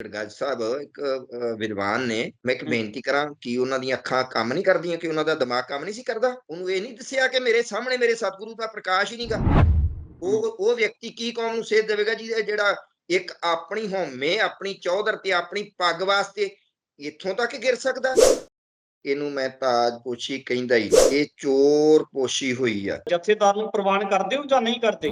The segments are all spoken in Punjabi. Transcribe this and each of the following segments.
ਗੜਗੜ ਸਾਹਿਬ ਇੱਕ ਵਿਦਵਾਨ ਨੇ ਮੈਂ ਇੱਕ। ਬੇਨਤੀ ਕਰਾਂ ਕਿ ਉਹਨਾਂ ਦੀਆਂ ਅੱਖਾਂ ਕੰਮ ਨਹੀਂ ਕਰਦੀਆਂ ਕਿ ਉਹਨਾਂ ਦਾ ਦਿਮਾਗ ਕੰਮ ਨਹੀਂ ਸੀ ਕਰਦਾ। ਉਹਨੂੰ ਇਹ ਨਹੀਂ ਦੱਸਿਆ ਕਿ ਮੇਰੇ ਸਾਹਮਣੇ ਮੇਰੇ ਸਤਿਗੁਰੂ ਦਾ ਪ੍ਰਕਾਸ਼ ਹੀ ਨਹੀਂਗਾ ਉਹ ਉਹ ਵਿਅਕਤੀ ਕੀ ਕੌਮ ਨੂੰ ਸੇਧ ਦੇਵੇਗਾ ਜੀ? ਜਿਹੜਾ ਇੱਕ ਆਪਣੀ ਹਉਮੈ ਆਪਣੀ ਚੌਧਰ ਤੇ ਆਪਣੀ ਪੱਗ ਵਾਸਤੇ ਇੱਥੋਂ ਤੱਕ ਗਿਰ ਸਕਦਾ? ਇਹਨੂੰ ਮੈਂ ਤਾਜ ਪੋਸ਼ੀ ਕਹਿੰਦਾ ਹੀ। ਇਹ ਚੋਰ ਪੋਸ਼ੀ ਹੋਈ ਆ। ਜਥੇਦਾਰ ਨੂੰ ਪ੍ਰਵਾਨ ਕਰਦੇ ਹੋ ਜਾਂ ਨਹੀਂ ਕਰਦੇ?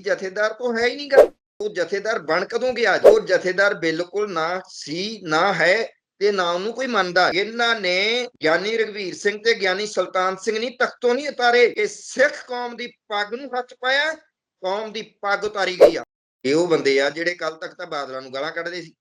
ਜਥੇਦਾਰ ਤੋਂ ਹੈ ਹੀ ਨਹੀਂਗਾ ਉਹ ਜਥੇਦਾਰ ਬਣ ਕਦੋਂ ਗਿਆ? ਉਹ ਜਥੇਦਾਰ ਬਿਲਕੁਲ ਨਾ ਸੀ, ਨਾ ਹੈ ਤੇ ਨਾ ਉਹਨੂੰ ਕੋਈ ਮੰਨਦਾ। ਇਹਨਾਂ ਨੇ ਗਿਆਨੀ ਰਗਵੀਰ ਸਿੰਘ ਤੇ ਗਿਆਨੀ ਸੁਲਤਾਨ ਸਿੰਘ ਨਹੀਂ ਤਖਤੋਂ ਨਹੀਂ ਉਤਾਰੇ। ਇਹ ਸਿੱਖ ਕੌਮ ਦੀ ਪੱਗ ਨੂੰ ਹੱਥ ਪਾਇਆ, ਕੌਮ ਦੀ ਪੱਗ ਉਤਾਰੀ ਗਈ ਆ। ਇਹ ਉਹ ਬੰਦੇ ਆ ਜਿਹੜੇ ਕੱਲ ਤੱਕ ਤਾਂ ਬਾਦਲਾਂ ਨੂੰ ਗਾਲਾਂ ਕੱਢਦੇ ਸੀ।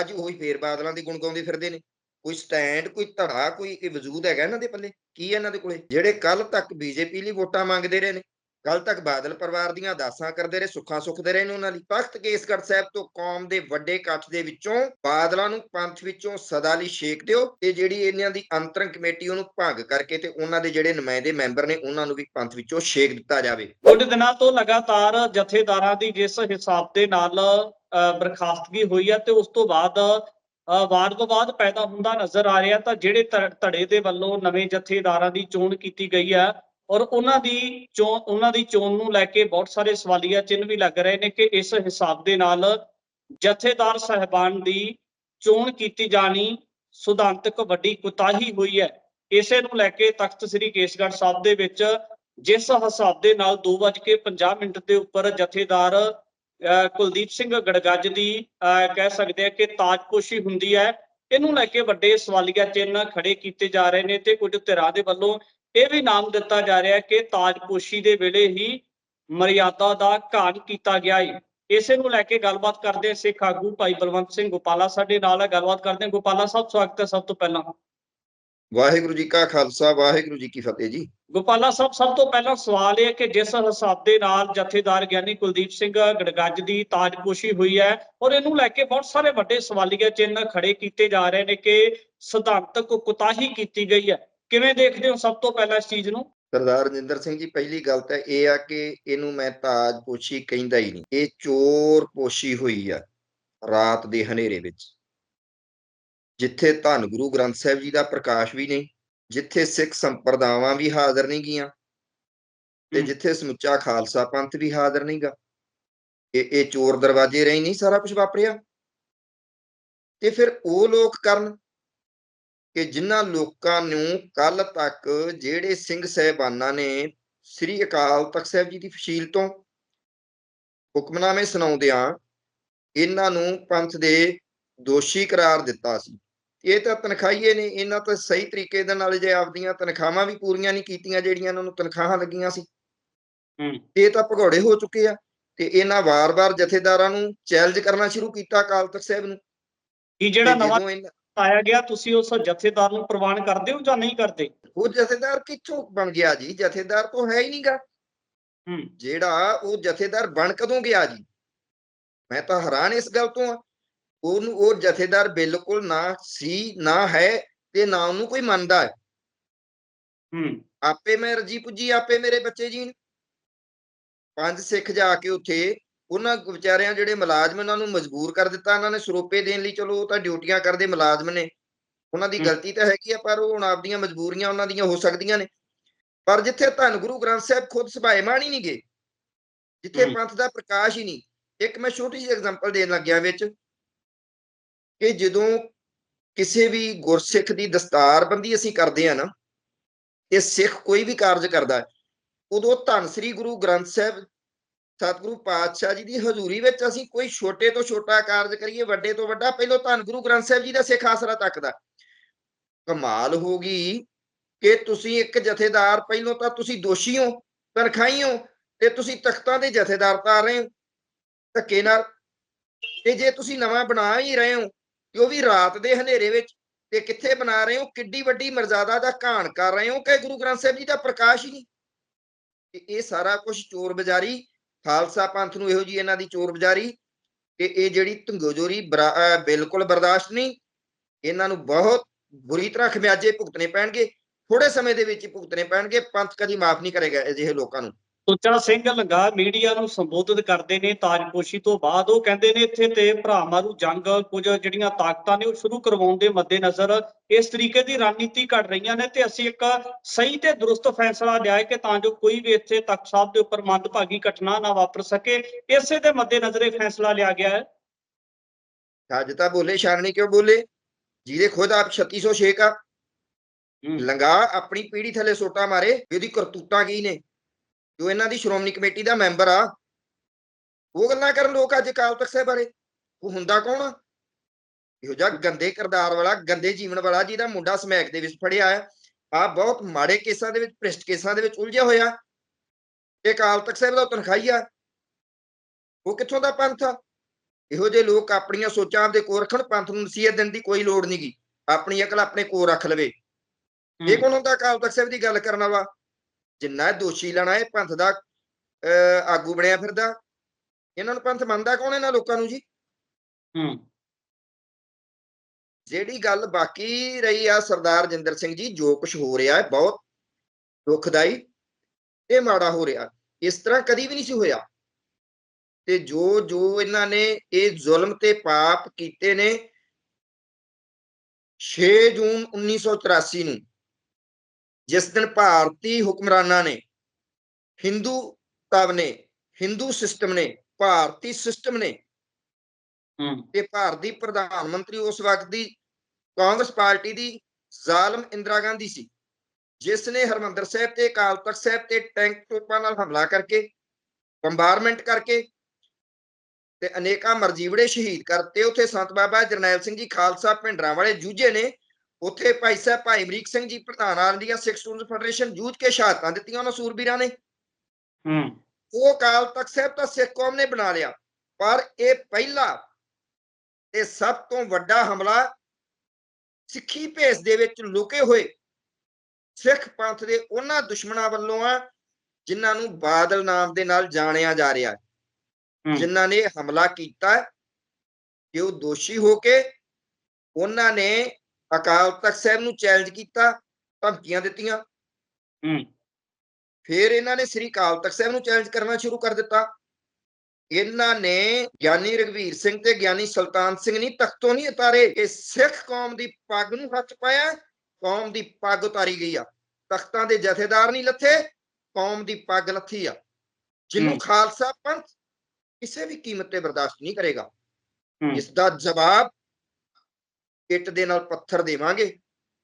ਅੱਜ ਉਹੀ ਫੇਰ ਬਾਦਲਾਂ ਦੀ ਗੁਣ ਗਾਉਂਦੇ ਫਿਰਦੇ ਨੇ। ਕੋਈ ਸਟੈਂਡ, ਕੋਈ ਧੜਾ, ਕੋਈ ਇਹ ਵਜੂਦ ਹੈਗਾ ਇਹਨਾਂ ਦੇ ਪੱਲੇ? ਕੀ ਹੈ ਇਹਨਾਂ ਦੇ ਕੋਲੇ? ਜਿਹੜੇ ਕੱਲ ਤੱਕ ਬੀਜੇਪੀ ਲਈ ਵੋਟਾਂ ਮੰਗਦੇ ਰਹੇ ਨੇ। ਕੱਲ ਤੱਕ ਬਾਦਲ ਪਰਿਵਾਰ ਦੀਆਂ ਅਰਦਾਸਾਂ ਕਰਦੇ ਰਹੇ ਸੁੱਖਾਂ ਸੁਖਦੇ ਰਹੇ ਨੇ ਉਹਨਾਂ ਲਈ। ਤਖਤ ਕੇਸਗੜ੍ਹ ਸਾਹਿਬ ਤੋਂ ਕੌਮ ਦੇ ਵੱਡੇ ਇਕੱਠ ਦੇ ਵਿੱਚੋਂ ਬਾਦਲਾਂ ਨੂੰ ਪੰਥ ਵਿੱਚੋਂ ਸਦਾ ਲਈ ਛੇਕ ਦਿਓ ਤੇ ਜਿਹੜੀ ਇਹਨਾਂ ਦੀ ਅੰਤਰੰਗ ਕਮੇਟੀ ਉਹਨੂੰ ਭੰਗ ਕਰਕੇ ਤੇ ਉਹਨਾਂ ਦੇ ਜਿਹੜੇ ਨੁਮਾਇੰਦੇ ਮੈਂਬਰ ਨੇ ਉਹਨਾਂ ਨੂੰ ਵੀ ਪੰਥ ਵਿੱਚੋਂ ਛੇਕ ਦਿੱਤਾ ਜਾਵੇ। ਕੁਝ ਦਿਨਾਂ ਤੋਂ ਲਗਾਤਾਰ ਜਥੇਦਾਰਾਂ ਦੀ ਜਿਸ ਹਿਸਾਬ ਦੇ ਨਾਲ ਅਹ, ਬਰਖਾਸਤਗੀ ਹੋਈ ਹੈ ਤੇ ਉਸ ਤੋਂ ਬਾਅਦ ਅਹ, ਵਾਦ ਵਿਵਾਦ ਪੈਦਾ ਹੁੰਦਾ ਨਜ਼ਰ ਆ ਰਿਹਾ ਤਾਂ ਜਿਹੜੇ ਧੜੇ ਦੇ ਵੱਲੋਂ ਨਵੇਂ ਜਥੇਦਾਰਾਂ ਦੀ ਚੋਣ ਕੀਤੀ ਗਈ ਹੈ ਔਰ ਉਹਨਾਂ ਦੀ ਚੋਣ ਉਹਨਾਂ ਦੀ ਚੋਣ ਨੂੰ ਲੈ ਕੇ ਬਹੁਤ ਸਾਰੇ ਸਵਾਲੀਆ ਚਿੰਨ੍ਹ ਵੀ ਲੱਗ ਰਹੇ ਨੇ ਕਿ ਇਸ ਹਿਸਾਬ ਦੇ ਨਾਲ ਜਥੇਦਾਰ ਸਹਿਬਾਨ ਦੀ ਚੋਣ ਕੀਤੀ ਜਾਣੀ ਸਿਧਾਂਤਕ ਵੱਡੀ ਕੁਤਾਹੀ ਹੋਈ ਹੈ। ਇਸੇ ਨੂੰ ਲੈ ਕੇ ਤਖਤ ਸ੍ਰੀ ਕੇਸਗੜ੍ਹ ਸਾਹਿਬ ਦੇ ਵਿੱਚ ਜਿਸ ਹਿਸਾਬ ਦੇ ਨਾਲ 2:50 ਮਿੰਟ ਦੇ ਉੱਪਰ ਜਥੇਦਾਰ ਅਹ, ਕੁਲਦੀਪ ਸਿੰਘ ਗੜਗੱਜ ਦੀ ਅਹ, ਕਹਿ ਸਕਦੇ ਆ ਕਿ ਤਾਜਪੋਸ਼ੀ ਹੁੰਦੀ ਹੈ। ਇਹਨੂੰ ਲੈ ਕੇ ਵੱਡੇ ਸਵਾਲੀਆ ਚਿੰਨ੍ਹ ਖੜੇ ਕੀਤੇ ਜਾ ਰਹੇ ਨੇ ਤੇ ਕੁਝ ਧਿਰਾਂ ਦੇ ਵੱਲੋਂ ਇਹ ਵੀ ਨਾਮ ਦਿੱਤਾ ਜਾ ਰਿਹਾ ਕਿ ਤਾਜਪੋਸ਼ੀ ਦੇ ਵੇਲੇ ਹੀ ਮਰਿਆਦਾ ਦਾ ਘਾਣ ਕੀਤਾ ਗਿਆ ਹੈ ਇਸੇ ਨੂੰ ਲੈ ਕੇ ਗੱਲਬਾਤ ਕਰਦੇ ਹਾਂ ਸਿੱਖ ਆਗੂ ਭਾਈ ਬਲਵੰਤ ਸਿੰਘ ਗੋਪਾਲਾ ਸਾਡੇ ਨਾਲ ਹੈ ਗੱਲਬਾਤ ਕਰਦੇ ਹਾਂ। ਗੋਪਾਲਾ ਸਾਹਿਬ ਸਵਾਗਤ ਹੈ ਸਭ ਤੋਂ ਪਹਿਲਾਂ। ਵਾਹਿਗੁਰੂ ਜੀ ਕਾ ਖਾਲਸਾ ਵਾਹਿਗੁਰੂ ਜੀ ਕੀ ਫਤਿਹ ਜੀ। ਗੋਪਾਲਾ ਸਾਹਿਬ ਸਭ ਤੋਂ ਪਹਿਲਾਂ ਸਵਾਲ ਇਹ ਹੈ ਕਿ ਜਿਸ ਹਿਸਾਬ ਦੇ ਨਾਲ ਜਥੇਦਾਰ ਗਿਆਨੀ ਕੁਲਦੀਪ ਸਿੰਘ ਗੜਗੱਜ ਦੀ ਤਾਜਪੋਸ਼ੀ ਹੋਈ ਹੈ ਔਰ ਇਹਨੂੰ ਲੈ ਕੇ ਬਹੁਤ ਸਾਰੇ ਵੱਡੇ ਸਵਾਲੀਆ ਚਿੰਨ੍ਹ ਖੜੇ ਕੀਤੇ ਜਾ ਰਹੇ ਨੇ ਕਿ ਸਿਧਾਂਤਕ ਕੁਤਾਹੀ ਕੀਤੀ ਗਈ ਹੈ। ਕਿਵੇਂ ਦੇਖਦੇ ਹੋ ਸਭ ਤੋਂ ਪਹਿਲਾਂ ਇਸ ਚੀਜ਼ ਨੂੰ? ਸਰਦਾਰ ਰਜਿੰਦਰ ਸਿੰਘ ਜੀ ਪਹਿਲੀ ਗੱਲ ਤਾਂ ਇਹ ਆ ਕਿ ਇਹਨੂੰ ਮੈਂ ਤਾਜ ਪੋਸ਼ੀ ਕਹਿੰਦਾ ਹੀ ਨਹੀਂ। ਇਹ ਚੋਰ ਪੋਸ਼ੀ ਹੋਈ ਆ ਰਾਤ ਦੇ ਹਨੇਰੇ ਵਿੱਚ। ਜਿੱਥੇ ਧੰਨ ਗੁਰੂ ਗ੍ਰੰਥ ਸਾਹਿਬ ਜੀ ਦਾ ਪ੍ਰਕਾਸ਼ ਵੀ ਨਹੀਂ ਜਿੱਥੇ ਸਿੱਖ ਸੰਪਰਦਾਵਾਂ ਵੀ ਹਾਜ਼ਰ ਨਹੀਂ ਗੀਆਂ ਤੇ। ਜਿੱਥੇ ਸਮੁੱਚਾ ਖਾਲਸਾ ਪੰਥ ਵੀ ਹਾਜ਼ਰ ਨਹੀਂਗਾ ਇਹ ਇਹ ਚੋਰ ਦਰਵਾਜ਼ੇ ਰਹੀ ਨਹੀਂ ਸਾਰਾ ਕੁਝ ਵਾਪਰਿਆ? ਤੇ ਫਿਰ ਉਹ ਲੋਕ ਕਰਨ ਕਿ ਜਿਨ੍ਹਾਂ ਲੋਕਾਂ ਨੂੰ ਕੱਲ ਤੱਕ ਜਿਹੜੇ ਸਿੰਘ ਸਹਿਬਾਨਾਂ ਨੇ ਸ੍ਰੀ ਅਕਾਲ ਤਖਤ ਸਾਹਿਬ ਜੀ ਦੀ ਫਸ਼ੀਲ ਤੋਂ ਹੁਕਮਨਾਮੇ ਸੁਣਾਉਂਦਿਆਂ ਇਹਨਾਂ ਨੂੰ ਪੰਥ ਦੇ ਦੋਸ਼ੀ ਕਰਾਰ ਦਿੱਤਾ ਸੀ। ਇਹ ਤਾਂ ਤਨਖਾਹੀਏ ਨੇ ਇਹਨਾਂ ਤਾਂ ਸਹੀ ਤਰੀਕੇ ਦੇ ਨਾਲ ਜੇ ਆਪਦੀਆਂ ਤਨਖਾਹਾਂ ਵੀ ਪੂਰੀਆਂ ਨਹੀਂ ਕੀਤੀਆਂ ਜਿਹੜੀਆਂ ਇਹਨਾਂ ਨੂੰ ਤਨਖਾਹਾਂ ਲੱਗੀਆਂ ਸੀ। ਹੂੰ। ਇਹ ਤਾਂ ਭਗੌੜੇ ਹੋ ਚੁੱਕੇ ਆ ਤੇ ਇਹਨਾਂ ਵਾਰ-ਵਾਰ ਜਥੇਦਾਰਾਂ ਨੂੰ ਚੈਲੰਜ ਕਰਨਾ ਸ਼ੁਰੂ ਕੀਤਾ ਅਕਾਲ ਤਖਤ ਸਾਹਿਬ ਨੂੰ। ਕੀ ਜਿਹੜਾ ਨਵਾਂ ਆਇਆ ਗਿਆ ਤੁਸੀਂ ਉਸ ਜਥੇਦਾਰ ਨੂੰ ਪ੍ਰਵਾਨ ਕਰਦੇ ਹੋ ਜਾਂ ਨਹੀਂ ਕਰਦੇ? ਉਹ ਜਥੇਦਾਰ ਕਿੱਥੋਂ ਬਣ ਗਿਆ ਜੀ? ਜਥੇਦਾਰ ਤੋਂ ਹੈ ਹੀ ਨਹੀਂਗਾ। ਹੂੰ। ਜਿਹੜਾ ਉਹ ਜਥੇਦਾਰ ਬਣ ਕਦੋਂ ਗਿਆ ਜੀ? ਮੈਂ ਤਾਂ ਹੈਰਾਨ ਇਸ ਗੱਲ ਤੋਂ ਆ। ਉਹਨੂੰ ਉਹ ਜਥੇਦਾਰ ਬਿਲਕੁਲ ਨਾ ਸੀ ਨਾ ਹੈ ਤੇ ਨਾ ਉਹਨੂੰ ਕੋਈ ਮੰਨਦਾ ਹੈ। ਹੂੰ। ਆਪੇ ਮੈਂ ਰਜੀ ਪੁੱਜੀ ਆਪੇ ਮੇਰੇ ਬੱਚੇ ਜੀ। ਪੰਜ ਸਿੱਖ ਜਾ ਕੇ ਉੱਥੇ ਉਹਨਾਂ ਵਿਚਾਰਿਆਂ ਜਿਹੜੇ ਮੁਲਾਜ਼ਮ ਉਹਨਾਂ ਨੂੰ ਮਜਬੂਰ ਕਰ ਦਿੱਤਾ ਇਹਨਾਂ ਨੇ ਸਰੋਪੇ ਦੇਣ ਲਈ ਚਲੋ ਉਹ ਤਾਂ ਡਿਊਟੀਆਂ ਕਰਦੇ ਮੁਲਾਜ਼ਮ ਨੇ ਉਹਨਾਂ ਦੀ। ਗਲਤੀ ਤਾਂ ਹੈਗੀ ਆ ਪਰ ਉਹ ਹੁਣ ਆਪਦੀਆਂ ਮਜਬੂਰੀਆਂ ਉਹਨਾਂ ਦੀਆਂ ਹੋ ਸਕਦੀਆਂ ਨੇ ਪਰ ਜਿੱਥੇ ਧੰਨ ਗੁਰੂ ਗ੍ਰੰਥ ਸਾਹਿਬ ਖੁਦ ਸੁਭਾਏਮਾਨ ਹੀ ਨਹੀਂ ਗਏ ਜਿੱਥੇ। ਪੰਥ ਦਾ ਪ੍ਰਕਾਸ਼ ਹੀ ਨਹੀਂ ਇੱਕ ਮੈਂ ਛੋਟੀ ਜਿਹੀ ਐਗਜ਼ਾਮਪਲ ਦੇਣ ਲੱਗਿਆ ਵਿੱਚ ਕਿ ਜਦੋਂ ਕਿਸੇ ਵੀ ਗੁਰਸਿੱਖ ਦੀ ਦਸਤਾਰਬੰਦੀ ਅਸੀਂ ਕਰਦੇ ਆ ਨਾ ਤੇ ਸਿੱਖ ਕੋਈ ਵੀ ਕਾਰਜ ਕਰਦਾ ਉਦੋਂ ਧੰਨ ਸ੍ਰੀ ਗੁਰੂ ਗ੍ਰੰਥ ਸਾਹਿਬ ਸਤਿਗੁਰੂ ਪਾਤਸ਼ਾਹ ਜੀ ਦੀ ਹਜ਼ੂਰੀ ਵਿੱਚ ਅਸੀਂ ਕੋਈ ਛੋਟੇ ਤੋਂ ਛੋਟਾ ਕਾਰਜ ਕਰੀਏ, ਵੱਡੇ ਤੋਂ ਵੱਡਾ, ਪਹਿਲੋਂ ਧੰਨ ਗੁਰੂ ਗ੍ਰੰਥ ਸਾਹਿਬ ਜੀ ਦਾ ਸਿੱਖ ਆਸਰਾ ਤੱਕਦਾ ਕਮਾਲ ਹੋ ਗਈ ਕਿ ਤੁਸੀਂ ਇੱਕ ਜਥੇਦਾਰ ਪਹਿਲੋਂ ਤਾਂ ਤੁਸੀਂ ਦੋਸ਼ੀ ਹੋ, ਤਨਖਾਹੀ ਹੋ ਤੇ ਤੁਸੀਂ ਤਖਤਾਂ ਦੇ ਜਥੇਦਾਰ ਤਾਂ ਰਹੇ ਹੋ। ਧੱਕੇ ਨਾਲ ਤੇ ਜੇ ਤੁਸੀਂ ਨਵਾਂ ਬਣਾ ਹੀ ਰਹੇ ਹੋ ਤੇ ਉਹ ਵੀ ਰਾਤ ਦੇ ਹਨੇਰੇ ਵਿੱਚ ਤੇ ਕਿੱਥੇ ਬਣਾ ਰਹੇ ਹੋ? ਕਿੱਡੀ ਵੱਡੀ ਮਰਜ਼ਾਦਾ ਦਾ ਘਾਣ ਕਰ ਰਹੇ ਹੋ ਕਿ ਗੁਰੂ ਗ੍ਰੰਥ ਸਾਹਿਬ ਜੀ ਦਾ ਪ੍ਰਕਾਸ਼ ਹੀ ਨਹੀਂ। ਇਹ ਸਾਰਾ ਕੁਝ ਚੋਰ ਬਜ਼ਾਰੀ ਖਾਲਸਾ ਪੰਥ ਨੂੰ ਇਹੋ ਜੀ ਇਹਨਾਂ ਦੀ ਚੋਰ ਬਜ਼ਾਰੀ ਤੇ ਇਹ ਜਿਹੜੀ ਧੰਗੋਜੋਰੀ ਬਰਾ- ਬਿਲਕੁਲ ਬਰਦਾਸ਼ਤ ਨਹੀਂ, ਇਹਨਾਂ ਨੂੰ ਬਹੁਤ ਬੁਰੀ ਤਰ੍ਹਾਂ ਖਮਿਆਜੇ ਭੁਗਤਣੇ ਪੈਣਗੇ ਥੋੜੇ ਸਮੇਂ ਦੇ ਵਿੱਚ ਹੀ ਭੁਗਤਣੇ ਪੈਣਗੇ, ਪੰਥ ਕਦੀ ਮਾਫ ਨਹੀਂ ਕਰੇਗਾ ਅਜਿਹੇ ਲੋਕਾਂ ਨੂੰ। ਸੁੱਚਾ ਸਿੰਘ ਲੰਗਾ ਮੀਡੀਆ ਨੂੰ ਸੰਬੋਧਿਤ ਕਰਦੇ ਨੇ। ਤਾਜਪੋਸ਼ੀ ਤੋਂ ਬਾਅਦ ਉਹ ਕਹਿੰਦੇ ਨੇ ਇੱਥੇ ਤੇ ਭਰਾ ਮਾਰੂ ਜੰਗ ਕੁਝ ਜਿਹੜੀਆਂ ਤਾਕਤਾਂ ਨੇ ਉਹ ਸ਼ੁਰੂ ਕਰਵਾਉਣ ਦੇ ਮੱਦੇਨਜ਼ਰ ਇਸ ਤਰੀਕੇ ਦੀ ਰਣਨੀਤੀ ਘੜ ਰਹੀਆਂ ਨੇ ਤੇ ਅਸੀਂ ਇੱਕ ਸਹੀ ਤੇ ਦਰੁਸਤ ਫੈਸਲਾ ਲਿਆ ਕਿ ਤਾਂ ਜੋ ਕੋਈ ਵੀ ਇੱਥੇ ਤਖਤ ਸਾਹਿਬ ਦੇ ਉੱਪਰ ਮੰਦਭਾਗੀ ਘਟਨਾ ਨਾ ਵਾਪਰ ਸਕੇ। ਇਸੇ ਦੇ ਮੱਦੇਨਜ਼ਰ ਇਹ ਫੈਸਲਾ ਲਿਆ ਗਿਆ ਹੈ। ਅੱਜ ਤਾਂ ਬੋਲੇ ਸ਼ਾਰਣੀ ਕਿਉਂ ਬੋਲੇ? ਜਿਹਦੇ ਖੁਦ ਆਪ 3606 ਆ। ਲੰਗਾ ਆਪਣੀ ਪੀੜੀ ਥੱਲੇ ਸੋਟਾ ਮਾਰੇ ਵੀ ਉਹਦੀ ਕਰਤੂਤਾਂ ਕੀ ਨੇ? ਜੋ ਇਹਨਾਂ ਦੀ ਸ਼੍ਰੋਮਣੀ ਕਮੇਟੀ ਦਾ ਮੈਂਬਰ ਆ ਉਹ ਗੱਲਾਂ ਕਰਨ ਲੋਕ ਅੱਜ ਅਕਾਲ ਤਖਤ ਸਾਹਿਬ ਬਾਰੇ। ਉਹ ਹੁੰਦਾ ਕੌਣ ਆ? ਇਹੋ ਜਿਹਾ ਗੰਦੇ ਕਿਰਦਾਰ ਵਾਲਾ ਗੰਦੇ ਜੀਵਨ ਵਾਲਾ ਜਿਹਦਾ ਮੁੰਡਾ ਸਮੈਕ ਦੇ ਵਿੱਚ ਫੜਿਆ ਹੈ ਆ ਬਹੁਤ ਮਾੜੇ ਕੇਸਾਂ ਦੇ ਵਿੱਚ ਭ੍ਰਿਸ਼ਟ ਕੇਸਾਂ ਦੇ ਵਿੱਚ ਉਲਝਿਆ ਹੋਇਆ। ਇਹ ਅਕਾਲ ਤਖਤ ਸਾਹਿਬ ਦਾ ਤਨਖਾਹੀ ਆ। ਉਹ ਕਿੱਥੋਂ ਦਾ ਪੰਥ ਆ? ਇਹੋ ਜਿਹੇ ਲੋਕ ਆਪਣੀਆਂ ਸੋਚਾਂ ਆਪਦੇ ਕੋਲ ਰੱਖਣ ਪੰਥ ਨੂੰ ਨਸੀਹਤ ਦੇਣ ਦੀ ਕੋਈ ਲੋੜ ਨਹੀਂਗੀ ਆਪਣੀ ਅਕਲ ਆਪਣੇ ਕੋਲ ਰੱਖ ਲਵੇ। ਇਹ ਕੌਣ ਹੁੰਦਾ ਅਕਾਲ ਤਖਤ ਸਾਹਿਬ ਦੀ ਗੱਲ ਕਰਨ ਵਾਲਾ? ਜਿੰਨਾ ਦੋਸ਼ੀ ਲੈਣਾ ਇਹ ਪੰਥ ਦਾ ਆਗੂ ਬਣਿਆ ਫਿਰਦਾ। ਇਹਨਾਂ ਨੂੰ ਪੰਥ ਮੰਨਦਾ ਕੌਣ ਇਹਨਾਂ ਲੋਕਾਂ ਨੂੰ ਜੀ? ਹੂੰ। ਜਿਹੜੀ ਗੱਲ ਬਾਕੀ ਰਹੀ ਆ ਸਰਦਾਰ ਜਿੰਦਰ ਸਿੰਘ ਜੀ ਜੋ ਕੁਝ ਹੋ ਰਿਹਾ ਹੈ ਬਹੁਤ ਦੁਖਦਾਈ ਇਹ ਮਾੜਾ ਹੋ ਰਿਹਾ। ਇਸ ਤਰ੍ਹਾਂ ਕਦੀ ਵੀ ਨਹੀਂ ਸੀ ਹੋਇਆ। ਤੇ ਜੋ ਜੋ ਇਹਨਾਂ ਨੇ ਇਹ ਜ਼ੁਲਮ ਤੇ ਪਾਪ ਕੀਤੇ ਨੇ 6 ਜੂਨ 1984 ਨੂੰ ਜਿਸ ਦਿਨ ਭਾਰਤੀ ਹੁਕਮਰਾਨਾਂ ਨੇ ਹਿੰਦੂ ਤਵ ਨੇ ਹਿੰਦੂ ਸਿਸਟਮ ਨੇ ਭਾਰਤੀ ਸਿਸਟਮ ਨੇ ਹੂੰ। ਤੇ ਭਾਰਤ ਪ੍ਰਧਾਨ ਮੰਤਰੀ ਉਸ ਵਕਤ ਦੀ ਕਾਂਗਰਸ ਪਾਰਟੀ ਦੀ ਜ਼ਾਲਮ ਇੰਦਰਾ ਗਾਂਧੀ ਸੀ ਜਿਸ ਨੇ ਹਰਮੰਦਰ ਸਾਹਿਬ ਤੇ ਅਕਾਲ ਤਖਤ ਸਾਹਿਬ ਤੇ ਟੈਂਕ ਤੋਪਾਂ ਨਾਲ ਹਮਲਾ ਕਰਕੇ ਬੰਬਾਰਮੈਂਟ ਕਰਕੇ ਤੇ ਅਨੇਕਾਂ ਮਰਜੀਵੜੇ ਸ਼ਹੀਦ ਕਰਤੇ। ਉੱਥੇ ਸੰਤ ਬਾਬਾ ਜਰਨੈਲ ਸਿੰਘ ਜੀ ਖਾਲਸਾ ਭਿੰਡਰਾਂ ਵਾਲੇ ਜੂਝੇ ਨੇ ਉੱਥੇ ਭਾਈ ਸਾਹਿਬ ਭਾਈ ਅਮਰੀਕ ਸਿੰਘ ਜੀ ਪ੍ਰਧਾਨ all India Sikh student federation ਜੂਝ ਕੇ ਸ਼ਹਾਦਤਾਂ ਦਿੱਤੀਆਂ ਉਹਨਾਂ ਸੂਰਬੀਰਾਂ ਨੇ। ਹੂੰ। ਉਹ ਅਕਾਲ ਤਖਤ ਸਾਹਿਬ ਤਾਂ ਸਿੱਖ ਕੌਮ ਨੇ ਬਣਾ ਲਿਆ ਪਰ ਇਹ ਪਹਿਲਾ ਤੇ ਸਭ ਤੋਂ ਵੱਡਾ ਹਮਲਾ ਸਿੱਖੀ ਭੇਸ ਦੇ ਵਿੱਚ ਲੁਕੇ ਹੋਏ ਸਿੱਖ ਪੰਥ ਦੇ ਉਹਨਾਂ ਦੁਸ਼ਮਣਾਂ ਵੱਲੋਂ ਆ ਜਿਨ੍ਹਾਂ ਨੂੰ ਬਾਦਲ ਨਾਮ ਦੇ ਨਾਲ ਜਾਣਿਆ ਜਾ ਰਿਹਾ ਹੈ। ਜਿਨ੍ਹਾਂ ਨੇ ਹਮਲਾ ਕੀਤਾ ਕਿ ਉਹ ਦੋਸ਼ੀ ਹੋ ਕੇ ਉਹਨਾਂ ਨੇ ਅਕਾਲ ਤਖਤ ਸਾਹਿਬ ਨੂੰ ਚੈਲੰਜ ਕੀਤਾ ਧਮਕੀਆਂ ਦਿੱਤੀਆਂ। ਹੂੰ। ਫਿਰ ਇਹਨਾਂ ਨੇ ਸ੍ਰੀ ਅਕਾਲ ਤਖਤ ਸਾਹਿਬ ਨੂੰ ਚੈਲੰਜ ਕਰਨਾ ਸ਼ੁਰੂ ਕਰ ਦਿੱਤਾ। ਇਹਨਾਂ ਨੇ ਗਿਆਨੀ ਰਗਵੀਰ ਸਿੰਘ ਤੇ ਗਿਆਨੀ ਸੁਲਤਾਨ ਸਿੰਘ ਨਹੀਂ ਤਖਤੋਂ ਨਹੀਂ ਉਤਾਰੇ। ਇਹ ਸਿੱਖ ਕੌਮ ਦੀ ਪੱਗ ਨੂੰ ਹੱਥ ਪਾਇਆ ਕੌਮ ਦੀ ਪੱਗ ਉਤਾਰੀ ਗਈ ਆ। ਤਖਤਾਂ ਦੇ ਜਥੇਦਾਰ ਨਹੀਂ ਲੱਥੇ ਕੌਮ ਦੀ ਪੱਗ ਲੱਥੀ ਆ। ਜਿਹਨੂੰ। ਖਾਲਸਾ ਪੰਥ ਕਿਸੇ ਵੀ ਕੀਮਤ ਤੇ ਬਰਦਾਸ਼ਤ ਨਹੀਂ ਕਰੇਗਾ। ਇਸ ਦਾ ਜਵਾਬ ਇੱਟ ਦੇ ਨਾਲ ਪੱਥਰ ਦੇਵਾਂਗੇ।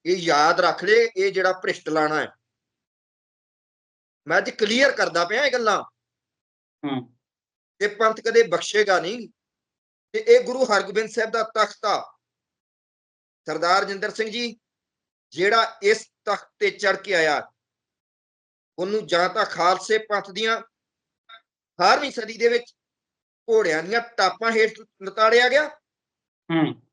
ਇਹ ਯਾਦ ਰੱਖ ਲੈ ਇਹ ਜਿਹੜਾ ਭ੍ਰਿਸ਼ਟ ਲਾਣਾ ਹੈ। ਮੈਂ ਅੱਜ ਕਲੀਅਰ ਕਰਦਾ ਪਿਆ ਇਹ ਗੱਲਾਂ। ਹੂੰ। ਇਹ ਪੰਥ ਕਦੇ ਬਖਸ਼ੇਗਾ ਨਹੀਂ। ਤੇ ਇਹ ਗੁਰੂ ਹਰਗੋਬਿੰਦ ਸਾਹਿਬ ਦਾ ਤਖਤ। ਆ ਸਰਦਾਰ ਜਿੰਦਰ ਸਿੰਘ ਜੀ ਜਿਹੜਾ ਇਸ ਤਖਤ ਤੇ ਚੜ ਕੇ ਆਇਆ ਉਹਨੂੰ ਜਾਂ ਤਾਂ ਖਾਲਸੇ ਪੰਥ ਦੀਆਂ 18ਵੀਂ ਸਦੀ ਦੇ ਵਿੱਚ ਘੋੜਿਆਂ ਦੀਆਂ ਟਾਪਾਂ ਹੇਠ ਲਤਾੜਿਆ ਗਿਆ। ਹੂੰ।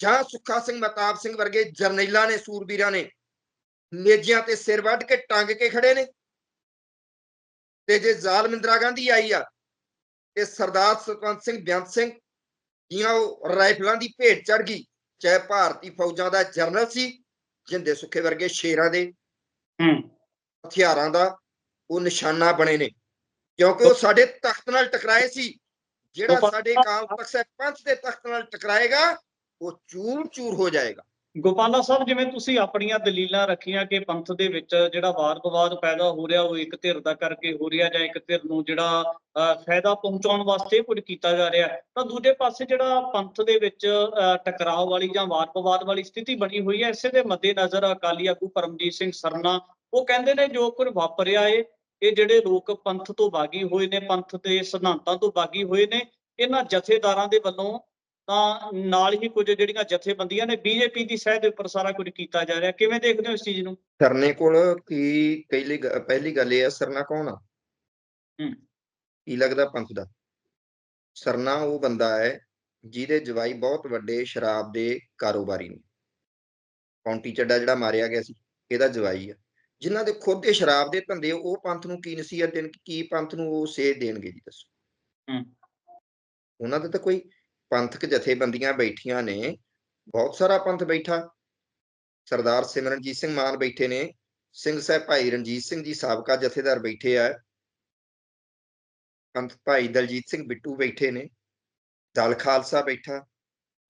ਜਾਂ ਸੁੱਖਾ ਸਿੰਘ ਮਤਾਬ ਸਿੰਘ ਵਰਗੇ ਜਰਨੈਲਾਂ ਨੇ ਸੂਰਬੀਰਾਂ ਨੇ ਨੇਜਿਆਂ ਤੇ ਸਿਰ ਵੱਢ ਕੇ ਟੰਗ ਕੇ ਖੜੇ ਨੇ। ਤੇ ਜੇ ਜ਼ਾਲਮ ਇੰਦਰਾ ਗਾਂਧੀ ਆਈ ਆ ਤੇ ਸਰਦਾਰ ਸਤਵੰਤ ਸਿੰਘ ਬੇਅੰਤ ਸਿੰਘ ਜੀਆਂ ਉਹ ਰਾਈਫਲਾਂ ਦੀ ਭੇਟ ਚੜ ਗਈ ਚਾਹੇ ਭਾਰਤੀ ਫੌਜਾਂ ਦਾ ਜਰਨਲ ਸੀ ਜਿੰਦੇ ਸੁੱਖੇ ਵਰਗੇ ਸ਼ੇਰਾਂ ਦੇ ਹਥਿਆਰਾਂ ਦਾ ਉਹ ਨਿਸ਼ਾਨਾ ਬਣੇ ਨੇ। ਕਿਉਂਕਿ ਉਹ ਸਾਡੇ ਤਖਤ ਨਾਲ ਟਕਰਾਏ ਸੀ ਜਿਹੜਾ ਸਾਡੇ ਕਾਲ ਤਖਤ ਸਾਹਿਬ ਪੰਥ ਦੇ ਤਖਤ ਨਾਲ ਟਕਰਾਏਗਾ ਉਹ ਚੂਰ ਚੂਰ ਹੋ ਜਾਏਗਾ। ਗੋਪਾਲਾ ਸਾਹਿਬ, ਜਿਵੇਂ ਤੁਸੀਂ ਆਪਣੀਆਂ ਦਲੀਲਾਂ ਰੱਖੀਆਂ ਕਿ ਪੰਥ ਦੇ ਵਿੱਚ ਜਿਹੜਾ ਵਾਰ ਵਿਵਾਦ ਪੈਦਾ ਹੋ ਰਿਹਾ, ਉਹ ਇੱਕ ਧਿਰ ਦਾ ਕਰਕੇ ਹੋ ਰਿਹਾ ਜਾਂ ਇੱਕ ਧਿਰ ਨੂੰ ਜਿਹੜਾ ਫਾਇਦਾ ਪਹੁੰਚਾਉਣ ਵਾਸਤੇ ਕੁਝ ਕੀਤਾ ਜਾ ਰਿਹਾ, ਤਾਂ ਦੂਜੇ ਪਾਸੇ ਜਿਹੜਾ ਪੰਥ ਦੇ ਵਿੱਚ ਟਕਰਾਅ ਵਾਲੀ ਜਾਂ ਵਾਰ ਵਿਵਾਦ ਵਾਲੀ ਸਥਿਤੀ ਬਣੀ ਹੋਈ ਹੈ, ਇਸੇ ਦੇ ਮੱਦੇਨਜ਼ਰ ਅਕਾਲੀ ਆਗੂ ਪਰਮਜੀਤ ਸਿੰਘ ਸਰਨਾ, ਉਹ ਕਹਿੰਦੇ ਨੇ ਜੋ ਕੁਝ ਵਾਪਰਿਆ ਏ, ਇਹ ਜਿਹੜੇ ਲੋਕ ਪੰਥ ਤੋਂ ਬਾਗੀ ਹੋਏ ਨੇ, ਪੰਥ ਦੇ ਸਿਧਾਂਤਾਂ ਤੋਂ ਬਾਗੀ ਹੋਏ ਨੇ, ਇਹਨਾਂ ਜਥੇਦਾਰਾਂ ਦੇ ਵੱਲੋਂ ਤਾਂ ਨਾਲ ਹੀ ਕੁਝ ਜਿਹੜੀਆਂ ਜਥੇਬੰਦੀਆਂ ਨੇ ਬੀਜੇਪੀ ਦੀ ਸਹਿ ਦੇ ਉੱਪਰ ਸਾਰਾ ਕੁਝ ਕੀਤਾ ਜਾ ਰਿਹਾ। ਕਿਵੇਂ ਦੇਖਦੇ ਹੋ ਇਸ ਚੀਜ਼ ਨੂੰ? ਸਰਨੇ ਕੋਲ ਕੀ ਪਹਿਲੀ ਪਹਿਲੀ ਗੱਲ ਇਹ ਆ ਸਰਨਾ ਕੌਣ ਆ? ਹੂੰ। ਕੀ ਲੱਗਦਾ ਪੰਥ ਦਾ? ਸਰਨਾ ਉਹ ਬੰਦਾ ਹੈ ਜਿਹਦੇ ਜਵਾਈ ਬਹੁਤ ਵੱਡੇ ਸ਼ਰਾਬ ਦੇ ਕਾਰੋਬਾਰੀ ਨੇ। ਕੌਂਟੀ ਚੱਡਾ ਜਿਹੜਾ ਮਾਰਿਆ ਗਿਆ ਸੀ ਇਹਦਾ ਜਵਾਈ ਆ। ਜਿਨ੍ਹਾਂ ਦੇ ਖੁਦ ਦੇ ਸ਼ਰਾਬ ਦੇ ਧੰਦੇ ਉਹ ਪੰਥ ਨੂੰ ਕੀ ਨਸੀਹਤ ਦੇਣ ਕੀ ਪੰਥ ਨੂੰ ਉਹ ਸੇਧ ਦੇਣਗੇ ਜੀ ਦੱਸੋ। ਹੂੰ। ਉਹਨਾਂ ਦੇ ਤਾਂ ਕੋਈ ਪੰਥਕ ਜਥੇਬੰਦੀਆਂ ਬੈਠੀਆਂ ਨੇ ਬਹੁਤ ਸਾਰਾ ਪੰਥ ਬੈਠਾ। ਸਰਦਾਰ ਸਿਮਰਨਜੀਤ ਸਿੰਘ ਮਾਨ ਬੈਠੇ ਨੇ ਸਿੰਘ ਸਾਹਿਬ ਭਾਈ ਰਣਜੀਤ ਸਿੰਘ ਜੀ ਸਾਬਕਾ ਜਥੇਦਾਰ ਬੈਠੇ ਆ। ਪੰਥ ਭਾਈ ਦਲਜੀਤ ਸਿੰਘ ਬਿੱਟੂ ਬੈਠੇ ਨੇ ਦਲ ਖਾਲਸਾ ਬੈਠਾ